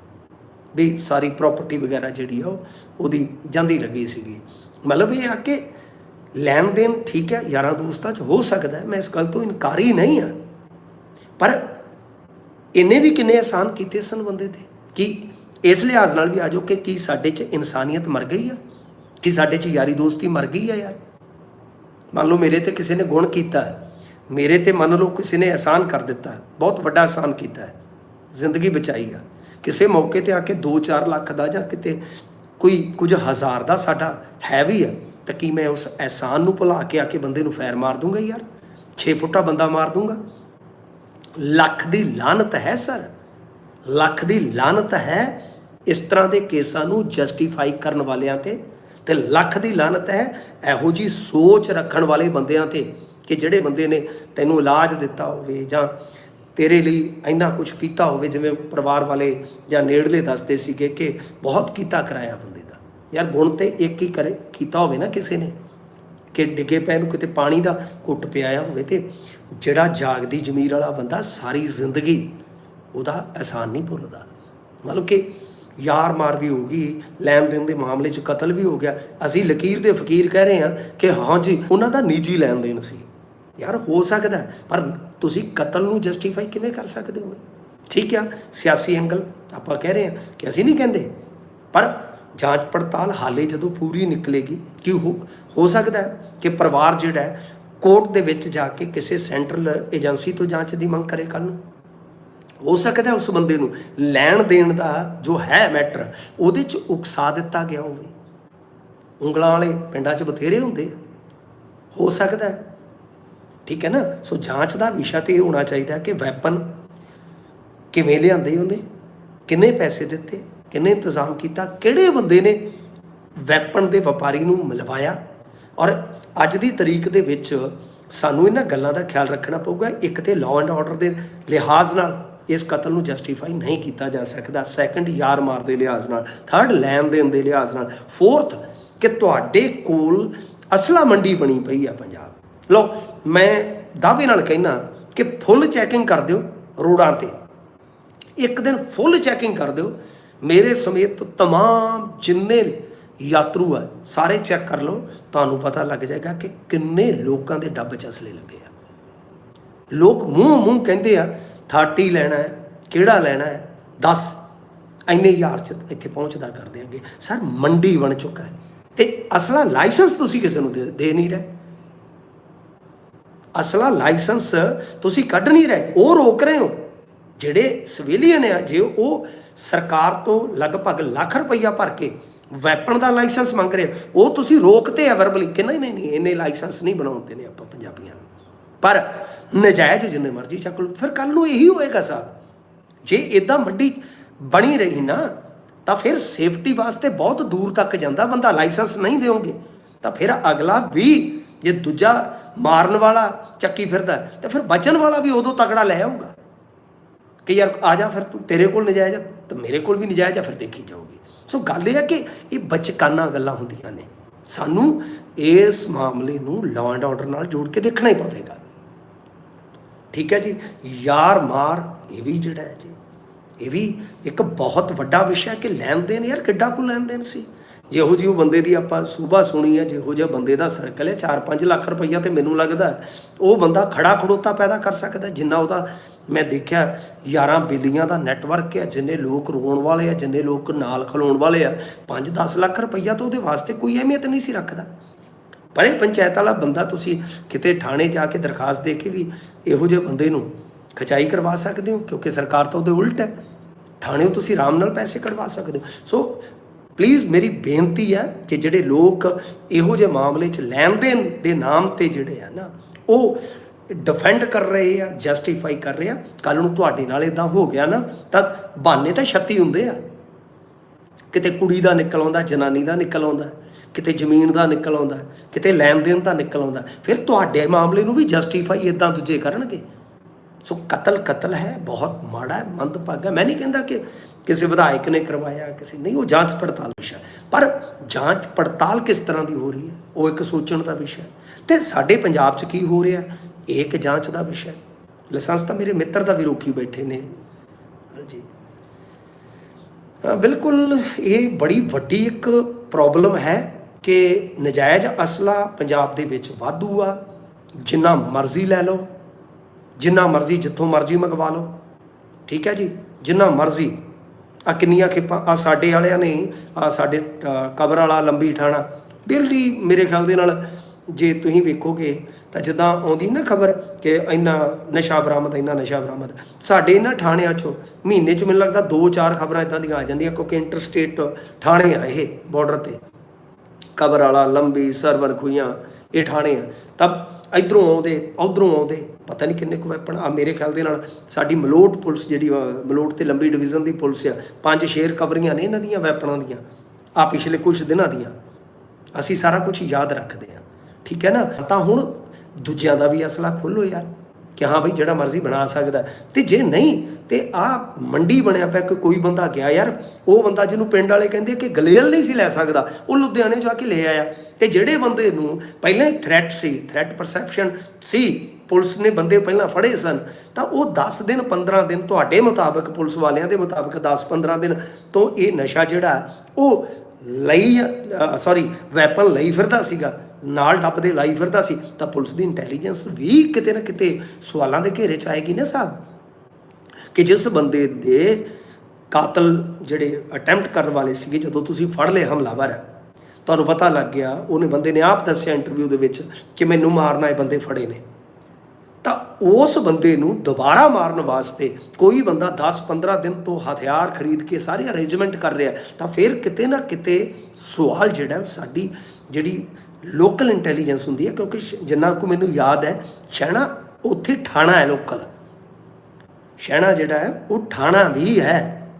ਵੀ ਸਾਰੀ ਪ੍ਰਾਪਰਟੀ ਵਗੈਰਾ ਜਿਹੜੀ ਆ ਉਹ, ਉਹਦੀ ਜਾਂਦੀ ਲੱਗੀ ਸੀਗੀ। ਮਤਲਬ ਇਹ ਆ ਕਿ ਲੈਣ ਦੇਣ ਠੀਕ ਹੈ, ਯਾਰਾਂ ਦੋਸਤਾਂ 'ਚ ਹੋ ਸਕਦਾ ਮੈਂ ਇਸ ਗੱਲ ਤੋਂ ਇਨਕਾਰੀ ਨਹੀਂ ਆ ਪਰ ਇਹਨੇ ਵੀ ਕਿੰਨੇ ਆਸਾਨ ਕੀਤੇ ਸਨ ਬੰਦੇ ਤੇ? ਕਿ ਇਸ ਲਿਹਾਜ਼ ਨਾਲ ਵੀ ਆਜੋ ਕਿ ਕੀ ਸਾਡੇ 'ਚ ਇਨਸਾਨੀਅਤ ਮਰ ਗਈ ਆ? ਕਿ ਸਾਡੇ 'ਚ ਯਾਰੀ ਦੋਸਤੀ ਮਰ ਗਈ ਆ ਯਾਰ? ਮੰਨ ਲਓ ਮੇਰੇ ਤੇ ਕਿਸੇ ਨੇ ਗੁਣ ਕੀਤਾ, ਮੇਰੇ ਤੇ ਮੰਨ ਲਓ ਕਿਸੇ ਨੇ ਆਸਾਨ ਕਰ ਦਿੱਤਾ, ਬਹੁਤ ਵੱਡਾ ਆਸਾਨ ਕੀਤਾ ਜ਼ਿੰਦਗੀ ਬਚਾਈ ਆ। ਕਿਸੇ ਮੌਕੇ ਤੇ ਆ ਕੇ 2-4 ਲੱਖ ਦਾ ਜਾਂ ਕਿਤੇ ਕੋਈ ਕੁਝ ਹਜ਼ਾਰ ਦਾ ਸਾਡਾ ਹੈ ਵੀ ਆ, ਤਾਂ ਕੀ ਮੈਂ ਉਸ ਅਹਿਸਾਨ ਨੂੰ ਭੁਲਾ ਕੇ ਆ ਕੇ ਬੰਦੇ ਨੂੰ ਫੈਰ ਮਾਰ ਦੂੰਗਾ ਯਾਰ? 6 ਫੁੱਟਾ ਬੰਦਾ ਮਾਰ ਦੂੰਗਾ? ਲੱਖ ਦੀ ਲਾਨਤ ਹੈ, ਸਰ। ਲੱਖ ਦੀ ਲਾਨਤ ਹੈ ਇਸ ਤਰ੍ਹਾਂ ਦੇ ਕੇਸਾਂ ਨੂੰ ਜਸਟੀਫਾਈ ਕਰਨ ਵਾਲਿਆਂ ਤੇ ਤੇ ਲੱਖ ਦੀ ਲਾਨਤ ਹੈ ਇਹੋ ਜੀ ਸੋਚ ਰੱਖਣ ਵਾਲੇ ਬੰਦਿਆਂ ਤੇ ਕਿ ਜਿਹੜੇ ਬੰਦੇ ਨੇ ਤੈਨੂੰ ਇਲਾਜ ਦਿੱਤਾ ਹੋਵੇ ਜਾਂ ਤੇਰੇ ਲਈ ਇੰਨਾ ਕੁਝ ਕੀਤਾ ਹੋਵੇ, ਜਿਵੇਂ ਪਰਿਵਾਰ ਵਾਲੇ ਜਾਂ ਨੇੜਲੇ ਦੱਸਦੇ ਸੀਗੇ ਕਿ ਬਹੁਤ ਕੀਤਾ ਕਰਾਇਆ ਬੰਦੇ ਦਾ। ਯਾਰ ਗੁਣ ਤੇ ਇੱਕ ਹੀ ਕਰੇ, ਕੀਤਾ ਹੋਵੇ ਨਾ ਕਿਸੇ ਨੇ ਕਿ ਡਿੱਗੇ ਪੈ ਨੂੰ ਕਿਤੇ ਪਾਣੀ ਦਾ ਘੁੱਟ ਪਿਆਇਆ ਹੋਵੇ ਤੇ ਜਿਹੜਾ ਜਾਗਦੀ ਜ਼ਮੀਰ ਵਾਲਾ ਬੰਦਾ ਸਾਰੀ ਜ਼ਿੰਦਗੀ ਉਹਦਾ ਅਹਿਸਾਨ ਨਹੀਂ ਭੁੱਲਦਾ। ਮਤਲਬ ਕਿ ਯਾਰ ਮਾਰ ਵੀ ਹੋ ਗਈ ਲੈਣ ਦੇਣ ਦੇ ਮਾਮਲੇ 'ਚ ਕਤਲ ਵੀ ਹੋ ਗਿਆ। ਅਸੀਂ ਲਕੀਰ ਦੇ ਫਕੀਰ ਕਹਿ ਰਹੇ ਹਾਂ ਕਿ ਹਾਂ ਜੀ, ਉਹਨਾਂ ਦਾ ਨਿੱਜੀ ਲੈਣ ਦੇਣ ਸੀ। ਯਾਰ ਹੋ ਸਕਦਾ ਪਰ ਤੁਸੀਂ ਕਤਲ ਨੂੰ ਜਸਟੀਫਾਈ ਕਿਵੇਂ ਕਰ ਸਕਦੇ ਹੋ? ਠੀਕ ਆ, ਸਿਆਸੀ ਐਂਗਲ ਆਪਾਂ ਕਹਿ ਰਹੇ ਹਾਂ ਕਿ ਅਸੀਂ ਨਹੀਂ ਕਹਿੰਦੇ। ਪਰ ਜਾਂਚ ਪੜਤਾਲ ਹਾਲੇ ਜਦੋਂ ਪੂਰੀ ਨਿਕਲੇਗੀ, ਕਿ ਹੋ ਸਕਦਾ ਕਿ ਪਰਿਵਾਰ ਜਿਹੜਾ ਕੋਰਟ ਦੇ ਵਿੱਚ ਜਾ ਕੇ ਕਿਸੇ ਸੈਂਟਰਲ ਏਜੰਸੀ ਤੋਂ ਜਾਂਚ ਦੀ ਮੰਗ ਕਰੇ ਕੱਲ ਨੂੰ? ਹੋ ਸਕਦਾ ਉਸ ਬੰਦੇ ਨੂੰ ਲੈਣ ਦੇਣ ਦਾ ਜੋ ਹੈ ਮੈਟਰ, ਉਹਦੇ ਚ ਉਕਸਾ ਦਿੱਤਾ ਗਿਆ ਹੋਵੇ। ਉਂਗਲਾਂ ਵਾਲੇ ਪਿੰਡਾਂ 'ਚ ਬਥੇਰੇ ਹੁੰਦੇ ਆ। ਹੋ ਸਕਦਾ ਠੀਕ ਹੈ ਨਾ? ਸੋ ਜਾਂਚ ਦਾ ਵਿਸ਼ਾ ਤੇ ਇਹ ਹੋਣਾ ਚਾਹੀਦਾ ਕਿ ਵੈਪਨ ਕਿਵੇਂ ਲਿਆਂਦੇ ਉਹਨੇ, ਕਿੰਨੇ ਪੈਸੇ ਦਿੱਤੇ, ਕਿੰਨੇ ਇੰਤਜ਼ਾਮ ਕੀਤਾ, ਕਿਹੜੇ ਬੰਦੇ ਨੇ ਵੈਪਨ ਦੇ ਵਪਾਰੀ ਨੂੰ ਮਿਲਵਾਇਆ ਔਰ ਅੱਜ ਦੀ ਤਰੀਕ ਦੇ ਵਿੱਚ ਸਾਨੂੰ ਇਹਨਾਂ ਗੱਲਾਂ ਦਾ ਖਿਆਲ ਰੱਖਣਾ ਪਊਗਾ ਇੱਕ ਤੇ ਲਾਅ ਐਂਡ ਆਰਡਰ ਦੇ ਲਿਹਾਜ਼ ਨਾਲ ਇਸ ਕਤਲ ਨੂੰ ਜਸਟੀਫਾਈ ਨਹੀਂ ਕੀਤਾ ਜਾ ਸਕਦਾ ਸੈਕੰਡ ਯਾਰ ਮਾਰ ਦੇ ਲਿਹਾਜ਼ ਨਾਲ ਥਰਡ ਲੈਣ ਦੇਣ ਦੇ ਲਿਹਾਜ਼ ਨਾਲ ਫੋਰਥ ਕਿ ਤੁਹਾਡੇ ਕੋਲ ਅਸਲਾ ਮੰਡੀ ਬਣੀ ਪਈ ਆ ਪੰਜਾਬ ਲੋ ਮੈਂ ਦਾਅਵੇ ਨਾਲ ਕਹਿਣਾ ਕਿ ਫੁੱਲ ਚੈਕਿੰਗ ਕਰ ਦਿਓ ਰੋਡਾਂ ਤੇ ਇੱਕ ਦਿਨ ਫੁੱਲ ਚੈਕਿੰਗ ਕਰ ਦਿਓ ਮੇਰੇ ਸਮੇਤ तमाम ਜਿੰਨੇ ਯਾਤਰੂ ਆ, ਸਾਰੇ ਚੈੱਕ ਕਰ ਲਓ, ਤੁਹਾਨੂੰ ਪਤਾ ਲੱਗ ਜਾਏਗਾ ਕਿ ਕਿੰਨੇ ਲੋਕਾਂ ਦੇ ਡੱਬ 'ਚ ਅਸਲੇ ਲੱਗੇ ਆ। ਲੋਕ ਮੂੰਹ ਮੂੰਹ ਕਹਿੰਦੇ ਆ 30 ਲੈਣਾ ਹੈ, ਕਿਹੜਾ ਲੈਣਾ ਹੈ? 10 ਐਨੇ ਹਜ਼ਾਰ ਚ ਇੱਥੇ ਪਹੁੰਚਦਾ ਕਰ ਦਿਆਂਗੇ। ਸਰ, ਮੰਡੀ ਬਣ ਚੁੱਕਾ ਹੈ। ਤੇ ਅਸਲਾ ਲਾਇਸੈਂਸ ਤੁਸੀਂ ਕਿਸੇ ਨੂੰ ਦੇ ਦੇ ਨਹੀਂ ਰਹੇ। ਅਸਲਾ ਲਾਇਸੈਂਸ ਤੁਸੀਂ ਕੱਢ ਨਹੀਂ ਰਹੇ, ਉਹ ਰੋਕ ਰਹੇ ਹੋ। ਜਿਹੜੇ ਸਿਵਿਲੀਅਨ ਆ, ਜੇ ਉਹ ਸਰਕਾਰ ਤੋਂ ਲਗਭਗ ਲੱਖ ਰੁਪਈਆ ਭਰ ਕੇ ਵੈਪਨ ਦਾ ਲਾਇਸੈਂਸ ਮੰਗ ਰਹੇ ਹੋ। ਉਹ ਤੁਸੀਂ ਰੋਕਤੇ ਆ ਵਰਬਲੀ ਕਿ ਨਹੀਂ ਨਹੀਂ ਨਹੀਂ ਇਹਨੇ ਲਾਇਸੈਂਸ ਨਹੀਂ ਬਣਾਉਂਦੇ ਨੇ ਆਪਾਂ ਪੰਜਾਬੀਆਂ ਨੂੰ। ਪਰ ਨਜਾਇਜ਼ ਜਿੰਨੇ ਮਰਜ਼ੀ ਚੱਕ ਲਓ। ਫਿਰ ਕੱਲ ਨੂੰ ਇਹੀ ਹੋਏਗਾ ਸਾਹਿਬ ਜੇ ਇਦਾਂ ਮੰਡੀ ਬਣੀ ਰਹੀ ਨਾ, ਤਾਂ ਫਿਰ ਸੇਫਟੀ ਵਾਸਤੇ ਬਹੁਤ ਦੂਰ ਤੱਕ ਜਾਂਦਾ ਬੰਦਾ। ਲਾਇਸੈਂਸ ਨਹੀਂ ਦੇਵੋਗੇ ਤਾਂ ਫਿਰ ਅਗਲਾ ਵੀ ਜੇ ਦੂਜਾ ਮਾਰਨ ਵਾਲਾ ਚੱਕੀ ਫਿਰਦਾ, ਤਾਂ ਫਿਰ ਬਚਣ ਵਾਲਾ ਵੀ ਉਦੋਂ ਤਗੜਾ ਲੈ ਆਊਗਾ। ਕਿ ਯਾਰ ਆ ਜਾ ਫਿਰ ਤੂੰ, ਤੇਰੇ ਕੋਲ ਨਜਾਇਜ਼ ਆ, ਤਾਂ ਮੇਰੇ ਕੋਲ ਵੀ ਨਜਾਇਜ਼ ਆ, ਫਿਰ ਦੇਖੀ ਜਾਊਗੀ। ਸੋ ਗੱਲ ਇਹ ਹੈ ਕਿ ਇਹ ਬਚਕਾਨਾ ਗੱਲਾਂ ਹੁੰਦੀਆਂ ਨੇ। ਸਾਨੂੰ ਇਸ ਮਾਮਲੇ ਨੂੰ ਲਾਅ ਐਂਡ ਆਰਡਰ ਨਾਲ ਜੋੜ ਕੇ ਦੇਖਣਾ ਹੀ ਪਵੇਗਾ। ਠੀਕ ਹੈ ਜੀ? ਯਾਰ ਮਾਰ, ਇਹ ਵੀ ਜਿਹੜਾ ਹੈ ਜੀ, ਇਹ ਵੀ ਇੱਕ ਬਹੁਤ ਵੱਡਾ ਵਿਸ਼ਾ ਕਿ ਲੈਣ ਦੇਣ ਯਾਰ ਕਿੱਡਾ ਕੁ ਲੈਣ ਦੇਣ ਸੀ। ਜਿਹੋ ਜਿਹੀ ਉਹ ਬੰਦੇ ਦੀ ਆਪਾਂ ਸੂਬਾ ਸੁਣੀ ਹੈ, ਜਿਹੋ ਜਿਹਾ ਬੰਦੇ ਦਾ ਸਰਕਲ ਹੈ 4-5 ਲੱਖ ਰੁਪਈਆ ਤੇ ਮੈਨੂੰ ਲੱਗਦਾ ਉਹ ਬੰਦਾ ਖੜਾ ਖੜੋਤਾ ਪੈਦਾ ਕਰ ਸਕਦਾ ਜਿੰਨਾ ਉਹਦਾ ਮੈਂ ਦੇਖਿਆ ਯਾਰਾਂ ਬਿੱਲੀਆਂ ਦਾ ਨੈਟਵਰਕ ਹੈ, ਜਿੰਨੇ ਲੋਕ ਰੋਣ ਵਾਲੇ ਆ, ਜਿੰਨੇ ਲੋਕ ਨਾਲ ਖਲੋਣ ਵਾਲੇ ਆ 5-10 ਲੱਖ ਰੁਪਈਆ ਤਾਂ ਉਹਦੇ ਵਾਸਤੇ ਕੋਈ ਅਹਿਮੀਅਤ ਨਹੀਂ ਸੀ ਰੱਖਦਾ। ਪਰ ਇਹ ਪੰਚਾਇਤ ਵਾਲਾ ਬੰਦਾ ਤੁਸੀਂ ਕਿਤੇ ਥਾਣੇ ਜਾ ਕੇ ਦਰਖਾਸਤ ਦੇ ਕੇ ਵੀ ਇਹੋ ਜਿਹੇ ਬੰਦੇ ਨੂੰ ਖਚਾਈ ਕਰਵਾ ਸਕਦੇ ਹੋ? ਕਿਉਂਕਿ ਸਰਕਾਰ ਤਾਂ ਉਹਦੇ ਉਲਟ ਹੈ। ਥਾਣੇੋਂ ਤੁਸੀਂ ਆਰਾਮ ਨਾਲ ਪੈਸੇ ਕਢਵਾ ਸਕਦੇ ਹੋ। ਸੋ ਪਲੀਜ਼ ਮੇਰੀ ਬੇਨਤੀ ਹੈ ਕਿ ਜਿਹੜੇ ਲੋਕ ਇਹੋ ਜਿਹੇ ਮਾਮਲੇ 'ਚ ਲੈਣ ਦੇਣ ਦੇ ਨਾਮ ਤੇ ਜਿਹੜੇ ਆ ਨਾ, ਉਹ ਡਿਫੈਂਡ ਕਰ ਰਹੇ ਆ ਜਸਟੀਫਾਈ ਕਰ ਰਹੇ ਆ ਕੱਲ ਨੂੰ ਤੁਹਾਡੇ ਨਾਲ ਇਦਾਂ ਹੋ ਗਿਆ ਨਾ, ਤਾਂ ਬਹਾਨੇ ਤਾਂ 36 ਹੁੰਦੇ ਆ। ਕਿਤੇ ਕੁੜੀ ਦਾ ਨਿਕਲ ਆਉਂਦਾ, ਜਨਾਨੀ ਦਾ ਨਿਕਲ ਆਉਂਦਾ, ਕਿਤੇ ਜ਼ਮੀਨ ਦਾ ਨਿਕਲ ਆਉਂਦਾ, ਕਿਤੇ ਲੈਣ ਦੇਣ ਦਾ ਨਿਕਲ ਆਉਂਦਾ, ਫਿਰ ਤੁਹਾਡੇ ਮਾਮਲੇ ਨੂੰ ਵੀ ਜਸਟੀਫਾਈ ਇਦਾਂ ਦੂਜੇ ਕਰਨਗੇ। ਸੋ ਕਤਲ ਕਤਲ ਹੈ, ਬਹੁਤ ਮਾੜਾ ਹੈ, ਮੰਦਭਾਗਾ ਮੈਂ ਨਹੀਂ ਕਹਿੰਦਾ ਕਿ ਕਿਸੇ ਵਿਧਾਇਕ ਨੇ ਕਰਵਾਇਆ, ਕਿਸੇ ਨਹੀਂ, ਉਹ ਜਾਂਚ ਪੜਤਾਲ ਵਿਸ਼ਾ ਪਰ ਜਾਂਚ ਪੜਤਾਲ ਕਿਸ ਤਰ੍ਹਾਂ ਦੀ ਹੋ ਰਹੀ ਹੈ, ਉਹ ਇੱਕ ਸੋਚਣ ਦਾ ਵਿਸ਼ਾ ਹੈ। ਤੇ ਸਾਡੇ ਪੰਜਾਬ 'ਚ ਕੀ ਹੋ ਰਿਹਾ ਇਹ ਇੱਕ ਜਾਂਚ ਦਾ ਵਿਸ਼ਾ ਹੈ। ਲਾਇਸੈਂਸ ਤਾਂ ਮੇਰੇ ਮਿੱਤਰ ਦਾ ਵੀ ਰੋਕੀ ਬੈਠੇ ਨੇ। ਹਾਂਜੀ। ਬਿਲਕੁਲ ਇਹ ਬੜੀ ਵੱਡੀ ਇੱਕ ਪ੍ਰੋਬਲਮ ਹੈ ਕਿ ਨਜਾਇਜ਼ ਅਸਲਾ ਪੰਜਾਬ ਦੇ ਵਿੱਚ ਵਾਧੂ ਆ। ਜਿੰਨਾ ਮਰਜ਼ੀ ਲੈ ਲਓ, ਜਿੰਨਾ ਮਰਜ਼ੀ ਜਿੱਥੋਂ ਮਰਜ਼ੀ ਮੰਗਵਾ ਲਓ। ਠੀਕ ਹੈ ਜੀ? ਜਿੰਨਾ ਮਰਜ਼ੀ। ਆ ਕਿੰਨੀਆਂ ਖੇਪਾਂ, ਆ ਸਾਡੇ ਵਾਲਿਆਂ ਨੇ, ਆ ਸਾਡੇ ਕਬਰ ਵਾਲਾ ਲੰਬੀ ਠਾਣਾ। ਡੇਲੀ ਮੇਰੇ ਖਿਆਲ ਦੇ ਨਾਲ ਜੇ ਤੁਸੀਂ ਵੇਖੋਗੇ ਤਾਂ ਜਿੱਦਾਂ ਆਉਂਦੀ ਨਾ ਖਬਰ ਕਿ ਇੰਨਾ ਨਸ਼ਾ ਬਰਾਮਦ ਇੰਨਾ ਨਸ਼ਾ ਬਰਾਮਦ ਸਾਡੇ ਇਹਨਾਂ ਥਾਣਿਆਂ ਚੋਂ ਮਹੀਨੇ 'ਚ ਮੈਨੂੰ ਲੱਗਦਾ ਦੋ ਚਾਰ ਖਬਰਾਂ ਇਦਾਂ ਦੀਆਂ ਆ ਜਾਂਦੀਆਂ ਕਿਉਂਕਿ ਇੰਟਰਸਟੇਟ ਥਾਣੇ ਆ ਇਹ ਬਾਰਡਰ ਤੇ। ਕਬਰ ਵਾਲਾ ਲੰਬੀ ਸਰਵਰ ਖੂਈਆਂ ਇਹ ਥਾਣੇ ਆ। ਤਾਂ ਇਧਰੋਂ ਆਉਂਦੇ ਉਧਰੋਂ ਆਉਂਦੇ ਪਤਾ ਨਹੀਂ ਕਿੰਨੇ ਕੁ ਵੈਪਨ ਆ ਮੇਰੇ ਖਿਆਲ ਦੇ ਨਾਲ ਸਾਡੀ ਮਲੋਟ ਪੁਲਿਸ ਜਿਹੜੀ ਵਾ, ਮਲੋਟ ਤੇ ਲੰਬੀ ਡਿਵੀਜ਼ਨ ਦੀ ਪੁਲਿਸ ਆ ਪੰਜ ਸ਼ੇਰ ਕਵਰੀਆਂ ਨੇ ਇਹਨਾਂ ਦੀਆਂ ਵੈਪਨਾਂ ਦੀਆਂ ਆ ਪਿਛਲੇ ਕੁਝ ਦਿਨਾਂ ਦੀਆਂ। ਅਸੀਂ ਸਾਰਾ ਕੁਝ ਯਾਦ ਰੱਖਦੇ ਆ ਠੀਕ ਹੈ ਨਾ? ਤਾਂ ਹੁਣ ਦੂਜਿਆਂ ਦਾ ਵੀ ਅਸਲਾ ਖੋਲੋ ਯਾਰ ਕਿ ਹਾਂ ਬਈ ਜਿਹੜਾ ਮਰਜ਼ੀ ਬਣਾ ਸਕਦਾ ਹੈ। ਤੇ ਜੇ ਨਹੀਂ, ਤੇ ਆ ਮੰਡੀ ਬਣਿਆ ਪਿਆ ਕਿ ਕੋਈ ਬੰਦਾ ਗਿਆ ਯਾਰ, ਉਹ ਬੰਦਾ ਜਿਹਨੂੰ ਪਿੰਡ ਵਾਲੇ ਕਹਿੰਦੇ ਕਿ ਗਲੇਲ ਨਹੀਂ ਸੀ ਲੈ ਸਕਦਾ, ਉਹ ਲੁਧਿਆਣੇ ਜਾ ਕੇ ਲੈ ਆਇਆ ਤੇ ਜਿਹੜੇ ਬੰਦੇ ਨੂੰ ਪਹਿਲਾਂ ਹੀ ਥ੍ਰੈਟ ਸੀ ਥ੍ਰੈਟ ਪਰਸੈਪਸ਼ਨ ਸੀ, ਪੁਲਿਸ ਨੇ ਬੰਦੇ ਪਹਿਲਾਂ ਫੜੇ ਸਨ, ਤਾਂ ਉਹ 10 ਦਿਨ 15 ਦਿਨ ਤੁਹਾਡੇ ਮੁਤਾਬਕ, ਪੁਲਿਸ ਵਾਲਿਆਂ ਦੇ ਮੁਤਾਬਕ 10 15 ਦਿਨ ਤੋਂ ਇਹ ਨਸ਼ਾ ਜਿਹੜਾ, ਉਹ ਲਈ ਸੌਰੀ ਵੈਪਨ ਲਈ ਫਿਰਦਾ ਸੀਗਾ ਨਾਲ ਡੱਬਦੇ ਲਾਈ ਫਿਰਦਾ ਸੀ, ਤਾਂ ਪੁਲਿਸ ਦੀ ਇੰਟੈਲੀਜੈਂਸ ਵੀ ਕਿਤੇ ਨਾ ਕਿਤੇ ਸਵਾਲਾਂ ਦੇ ਘੇਰੇ ਚ ਆਏਗੀ ਨਾ ਸਾਹਿਬ? ਕਿ ਜਿਸ ਬੰਦੇ ਦੇ ਕਾਤਲ ਜਿਹੜੇ ਅਟੈਂਪਟ ਕਰਨ ਵਾਲੇ ਸੀਗੇ, ਜਦੋਂ ਤੁਸੀਂ ਫੜ ਲਏ ਹਮਲਾਵਰ, ਤੁਹਾਨੂੰ ਪਤਾ ਲੱਗ ਗਿਆ, ਉਹਨੇ ਬੰਦੇ ਨੇ ਆਪ ਦੱਸਿਆ ਇੰਟਰਵਿਊ ਦੇ ਵਿੱਚ ਕਿ ਮੈਨੂੰ ਮਾਰਨਾ ਇਹ ਬੰਦੇ ਫੜੇ ਨੇ। ਤਾਂ ਉਸ ਬੰਦੇ ਨੂੰ ਦੁਬਾਰਾ ਮਾਰਨ ਵਾਸਤੇ ਕੋਈ ਬੰਦਾ 10-15 ਦਿਨ ਤੋਂ ਹਥਿਆਰ ਖਰੀਦ ਕੇ ਸਾਰੇ ਅਰੇਂਜਮੈਂਟ ਕਰ ਰਿਹਾ, ਤਾਂ ਫਿਰ ਕਿਤੇ ਨਾ ਕਿਤੇ ਸਵਾਲ ਜਿਹੜਾ ਸਾਡੀ ਜਿਹੜੀ ਲੋਕਲ ਇੰਟੈਲੀਜੈਂਸ ਹੁੰਦੀ ਹੈ, ਕਿਉਂਕਿ ਸ਼- ਜਿੰਨਾ ਕੁ ਮੈਨੂੰ ਯਾਦ ਹੈ, ਸ਼ਹਿਣਾ ਉੱਥੇ ਠਾਣਾ ਹੈ ਲੋਕਲ ਸ਼ਹਿਣਾ ਜਿਹੜਾ ਹੈ, ਉਹ ਠਾਣਾ ਵੀ ਹੈ।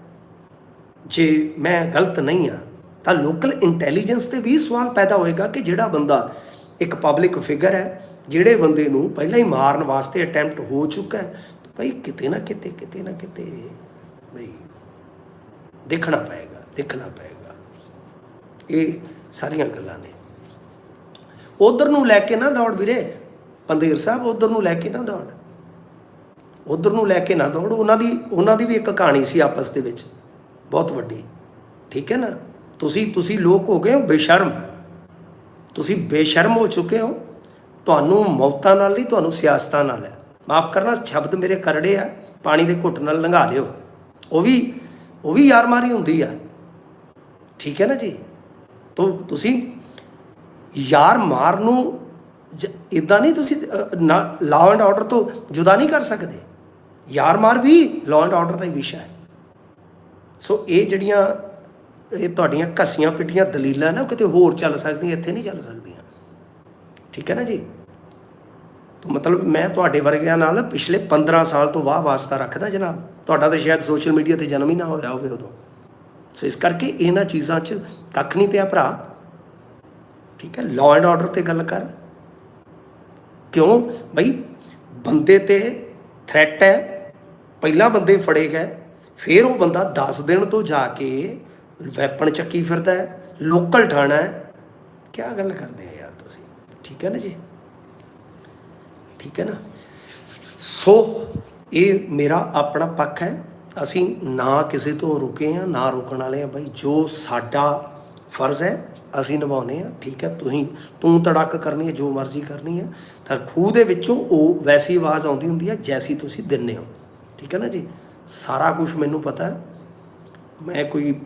ਜੇ ਮੈਂ ਗਲਤ ਨਹੀਂ ਆ ਤਾਂ ਲੋਕਲ ਇੰਟੈਲੀਜੈਂਸ ਤੇ ਵੀ ਸਵਾਲ ਪੈਦਾ ਹੋਏਗਾ ਕਿ ਜਿਹੜਾ ਬੰਦਾ ਇੱਕ ਪਬਲਿਕ ਫਿਗਰ ਹੈ, ਜਿਹੜੇ ਬੰਦੇ ਨੂੰ ਪਹਿਲਾਂ ਹੀ ਮਾਰਨ ਵਾਸਤੇ ਅਟੈਂਪਟ ਹੋ ਚੁੱਕਾ ਹੈ ਭਾਈ ਕਿਤੇ ਨਾ ਕਿਤੇ ਕਿਤੇ ਨਾ ਕਿਤੇ ਬਈ ਦੇਖਣਾ ਪਏਗਾ ਦੇਖਣਾ ਪਏਗਾ। ਇਹ ਸਾਰੀਆਂ ਗੱਲਾਂ ਨੇ। ਉਧਰ ਨੂੰ ਲੈ ਕੇ ਨਾ ਦੌੜ ਵੀਰੇ। ਪੰਦੇਰ ਸਾਹਿਬ ਉਧਰ ਨੂੰ ਲੈ ਕੇ ਨਾ ਦੌੜ। ਉਧਰ ਨੂੰ ਲੈ ਕੇ ਨਾ ਦੌੜ। ਉਹਨਾਂ ਦੀ ਉਹਨਾਂ ਦੀ ਵੀ ਇੱਕ ਕਹਾਣੀ ਸੀ ਆਪਸ ਦੇ ਵਿੱਚ। ਬਹੁਤ ਵੱਡੀ। ਠੀਕ ਹੈ ਨਾ? ਤੁਸੀਂ ਤੁਸੀਂ ਲੋਕ ਹੋ ਗਏ ਹੋ ਬੇਸ਼ਰਮ। ਤੁਸੀਂ ਬੇਸ਼ਰਮ ਹੋ ਚੁੱਕੇ ਹੋ। ਤੁਹਾਨੂੰ ਮੌਤਾਂ ਨਾਲ ਨਹੀਂ, ਤੁਹਾਨੂੰ ਸਿਆਸਤਾਂ ਨਾਲ ਹੈ। ਮਾਫ ਕਰਨਾ, ਸ਼ਬਦ ਮੇਰੇ ਕਰੜੇ ਆ। ਪਾਣੀ ਦੇ ਘੁੱਟ ਨਾਲ ਲੰਘਾ ਲਿਓ ਉਹ ਵੀ ਉਹ ਵੀ ਯਾਰ ਮਾਰੀ ਹੁੰਦੀ ਆ। ਠੀਕ ਹੈ ਨਾ ਜੀ? ਤੋ ਤੁਸੀਂ ਯਾਰ ਮਾਰ ਨੂੰ ਇਦਾਂ ਨਹੀਂ ਤੁਸੀਂ ਲਾਅ ਐਂਡ ਆਰਡਰ ਤੋਂ ਜੁਦਾ ਨਹੀਂ ਕਰ ਸਕਦੇ। ਯਾਰ ਮਾਰ ਵੀ ਲਾਅ ਐਂਡ ਆਰਡਰ ਦਾ ਹੀ ਵਿਸ਼ਾ ਹੈ। ਸੋ ਇਹ ਜਿਹੜੀਆਂ, ਇਹ ਤੁਹਾਡੀਆਂ ਘਸੀਆਂ ਪਿੱਟੀਆਂ ਦਲੀਲਾਂ ਨਾ, ਉਹ ਕਿਤੇ ਹੋਰ ਚੱਲ ਸਕਦੀਆਂ, ਇੱਥੇ ਨਹੀਂ ਚੱਲ ਸਕਦੀਆਂ। ਠੀਕ ਹੈ ਨਾ ਜੀ? ਤਾਂ ਮਤਲਬ ਮੈਂ ਤੁਹਾਡੇ ਵਰਗਿਆਂ ਨਾਲ ਪਿਛਲੇ 15 ਸਾਲ ਤੋਂ ਵਾਹ ਵਾਸਤਾ ਰੱਖਦਾ ਜਨਾਬ। ਤੁਹਾਡਾ ਤਾਂ ਸ਼ਾਇਦ ਸੋਸ਼ਲ ਮੀਡੀਆ ਤੇ ਜਨਮ ਹੀ ਨਾ ਹੋਇਆ ਹੋਵੇ ਉਦੋਂ। ਸੋ ਇਸ ਕਰਕੇ ਇਹਨਾਂ ਚੀਜ਼ਾਂ 'ਚ ਕੱਖ ਨਹੀਂ ਪਿਆ ਭਰਾ। ਠੀਕ ਹੈ ਲਾਅ ਐਂਡ ਆਰਡਰ ਤੇ ਗੱਲ ਕਰ। ਕਿਉਂ? ਬਈ ਬੰਦੇ ਤੇ ਥ੍ਰੈਟ ਹੈ, ਪਹਿਲਾਂ ਬੰਦੇ ਫੜੇ ਗਏ, ਫਿਰ ਉਹ ਬੰਦਾ 10 ਦਿਨ ਤੋਂ ਜਾ ਕੇ ਵੈਪਨ ਚੱਕੀ ਫਿਰਦਾ ਹੈ ਲੋਕਲ ਠਾਣਾ ਹੈ। ਕੀ ਗੱਲ ਕਰਦੇ ਆ ਯਾਰ ਤੁਸੀਂ? ਠੀਕ ਹੈ ਨਾ ਜੀ? ਠੀਕ ਹੈ ਨਾ? ਸੋ ਇਹ ਮੇਰਾ ਆਪਣਾ ਪੱਖ ਹੈ। ਅਸੀਂ ਨਾ ਕਿਸੇ ਤੋਂ ਰੁਕੇ ਆ ਨਾ ਰੁਕਣ ਵਾਲੇ ਆ ਭਾਈ ਜੋ ਸਾਡਾ ਫਰਜ਼ ਹੈ ਅਸੀਂ ਨਿਭਾਉਨੇ ਆ, ਠੀਕ ਹੈ? ਤੁਸੀਂ, ਤੂੰ ਤੜਕ ਕਰਨੀ ਹੈ, ਜੋ ਮਰਜ਼ੀ ਕਰਨੀ ਹੈ, ਤਾਂ ਖੂਹ ਦੇ ਵਿੱਚੋਂ ਉਹ ਵੈਸੀ ਆਵਾਜ਼ ਆਉਂਦੀ ਹੁੰਦੀ ਹੈ ਜੈਸੀ ਤੁਸੀਂ ਦਿੰਨੇ ਹੋ। ਠੀਕ ਹੈ ਨਾ ਜੀ? ਸਾਰਾ ਕੁਝ ਮੈਨੂੰ ਪਤਾ ਹੈ। ਮੈਂ ਕੋਈ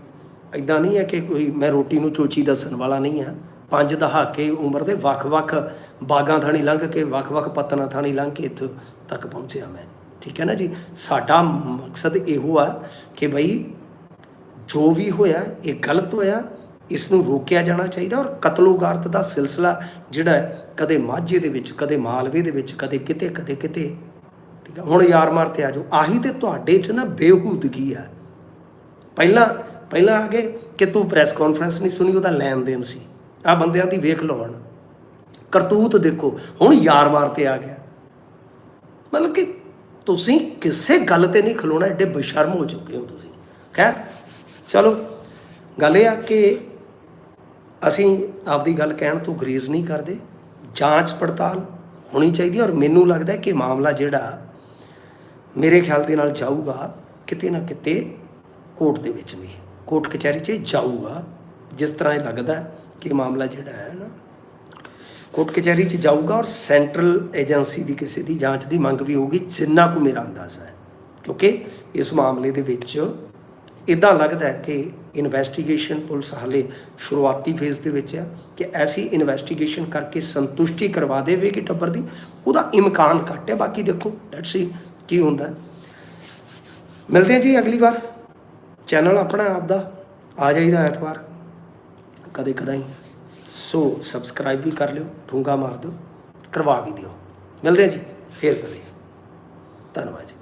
ਇਦਾਂ ਨਹੀਂ ਹੈ ਕਿ ਕੋਈ, ਮੈਂ ਰੋਟੀ ਨੂੰ ਚੋਚੀ ਦੱਸਣ ਵਾਲਾ ਨਹੀਂ ਹਾਂ। ਪੰਜ ਦਹਾਕੇ ਉਮਰ ਦੇ ਵੱਖ-ਵੱਖ ਬਾਗਾਂ ਥਾਣੀ ਲੰਘ ਕੇ ਵੱਖ-ਵੱਖ ਪੱਤਨਾਂ ਥਾਣੀ ਲੰਘ ਕੇ ਇੱਥੋਂ ਤੱਕ ਪਹੁੰਚਿਆ ਮੈਂ। ਠੀਕ ਹੈ ਨਾ ਜੀ? ਸਾਡਾ ਮਕਸਦ ਇਹੋ ਆ ਕਿ ਬਈ ਜੋ ਵੀ ਹੋਇਆ, ਇਹ ਗਲਤ ਹੋਇਆ ਇਸ ਨੂੰ ਰੋਕਿਆ ਜਾਣਾ ਚਾਹੀਦਾ ਔਰ ਕਤਲੋਗਾਰਤ ਦਾ ਸਿਲਸਿਲਾ ਜਿਹੜਾ ਕਦੇ ਮਾਝੇ ਦੇ ਵਿੱਚ, ਕਦੇ ਮਾਲਵੇ ਦੇ ਵਿੱਚ, ਕਦੇ ਕਿਤੇ ਕਦੇ ਕਿਤੇ। ਠੀਕ ਹੈ, ਹੁਣ ਯਾਰ ਮਾਰ ਤੇ ਆ ਜਾਓ। ਆਹੀ ਤੇ ਤੁਹਾਡੇ 'ਚ ਨਾ ਬੇਹੂਦਗੀ ਆ ਪਹਿਲਾਂ ਪਹਿਲਾਂ ਆ ਗਏ ਕਿ ਤੂੰ ਪ੍ਰੈਸ ਕਾਨਫਰੰਸ ਨਹੀਂ ਸੁਣੀ, ਉਹਦਾ ਲੈਣ ਦੇਣ ਸੀ। ਆ ਬੰਦਿਆਂ ਦੀ ਵੇਖ ਲਓ ਕਰਤੂਤ ਦੇਖੋ, ਹੁਣ ਯਾਰ ਮਾਰ ਤੇ ਆ ਗਿਆ। ਮਤਲਬ ਕਿ ਤੁਸੀਂ ਕਿਸੇ ਗੱਲ ਤੇ ਨਹੀਂ ਖਲੋਣਾ, ਐਡੇ ਬੇਸ਼ਰਮ ਹੋ ਚੁੱਕੇ ਹੋ ਤੁਸੀਂ। ਖੈਰ, ਚਲੋ, ਗੱਲ ਇਹ ਆ ਕਿ ਅਸੀਂ ਆਪਦੀ ਗੱਲ ਕਹਿਣ ਤੋਂ ਗਰੇਜ਼ ਨਹੀਂ ਕਰਦੇ। ਜਾਂਚ ਪੜਤਾਲ ਹੋਣੀ ਚਾਹੀਦੀ ਔਰ ਮੈਨੂੰ ਲੱਗਦਾ ਕਿ ਮਾਮਲਾ ਜਿਹੜਾ ਮੇਰੇ ਖਿਆਲ ਦੇ ਨਾਲ ਜਾਊਗਾ, ਕਿਤੇ ਨਾ ਕਿਤੇ ਕੋਰਟ ਦੇ ਵਿੱਚ ਵੀ, ਕੋਰਟ ਕਚਹਿਰੀ 'ਚ ਜਾਊਗਾ। ਜਿਸ ਤਰ੍ਹਾਂ ਇਹ ਲੱਗਦਾ ਕਿ ਮਾਮਲਾ ਜਿਹੜਾ ਹੈ ਨਾ, ਕੋਰਟ ਕਚਹਿਰੀ 'ਚ ਜਾਊਗਾ ਔਰ ਸੈਂਟਰਲ ਏਜੰਸੀ ਦੀ ਕਿਸੇ ਦੀ ਜਾਂਚ ਦੀ ਮੰਗ ਵੀ ਹੋਊਗੀ, ਜਿੰਨਾ ਕੁ ਮੇਰਾ ਅੰਦਾਜ਼ਾ ਹੈ। ਕਿਉਂਕਿ ਇਸ ਮਾਮਲੇ ਦੇ ਵਿੱਚ ਇਦਾਂ ਲੱਗਦਾ ਕਿ ਇਨਵੈਸਟੀਗੇਸ਼ਨ ਪੁਲਿਸ ਹਾਲੇ ਸ਼ੁਰੂਆਤੀ ਫੇਜ਼ ਦੇ ਵਿੱਚ ਆ ਕਿ ਐਸੀ ਇਨਵੈਸਟੀਗੇਸ਼ਨ ਕਰਕੇ ਸੰਤੁਸ਼ਟੀ ਕਰਵਾ ਦੇਵੇਗੀ ਟੱਬਰ ਦੀ, ਉਹਦਾ ਇਮਕਾਨ ਘੱਟ ਹੈ। ਬਾਕੀ ਦੇਖੋ ਲੈਟਸ ਸੀ ਕੀ ਹੁੰਦਾ। ਮਿਲਦੇ ਹਾਂ ਜੀ ਅਗਲੀ ਵਾਰ। ਚੈਨਲ ਆਪਣਾ ਆਪ ਦਾ ਆ ਜਾਈਦਾ ਐਤਵਾਰ। ਕਦੇ ਕਦਾਈ। ਸੋ ਸਬਸਕ੍ਰਾਈਬ ਵੀ ਕਰ ਲਿਓ, ਠੁੰਗਾ ਮਾਰ ਦਿਓ, ਕਰਵਾ ਵੀ ਦਿਓ। ਮਿਲਦੇ ਹਾਂ ਜੀ, ਫੇਰ ਕਦੇ। ਧੰਨਵਾਦ ਜੀ।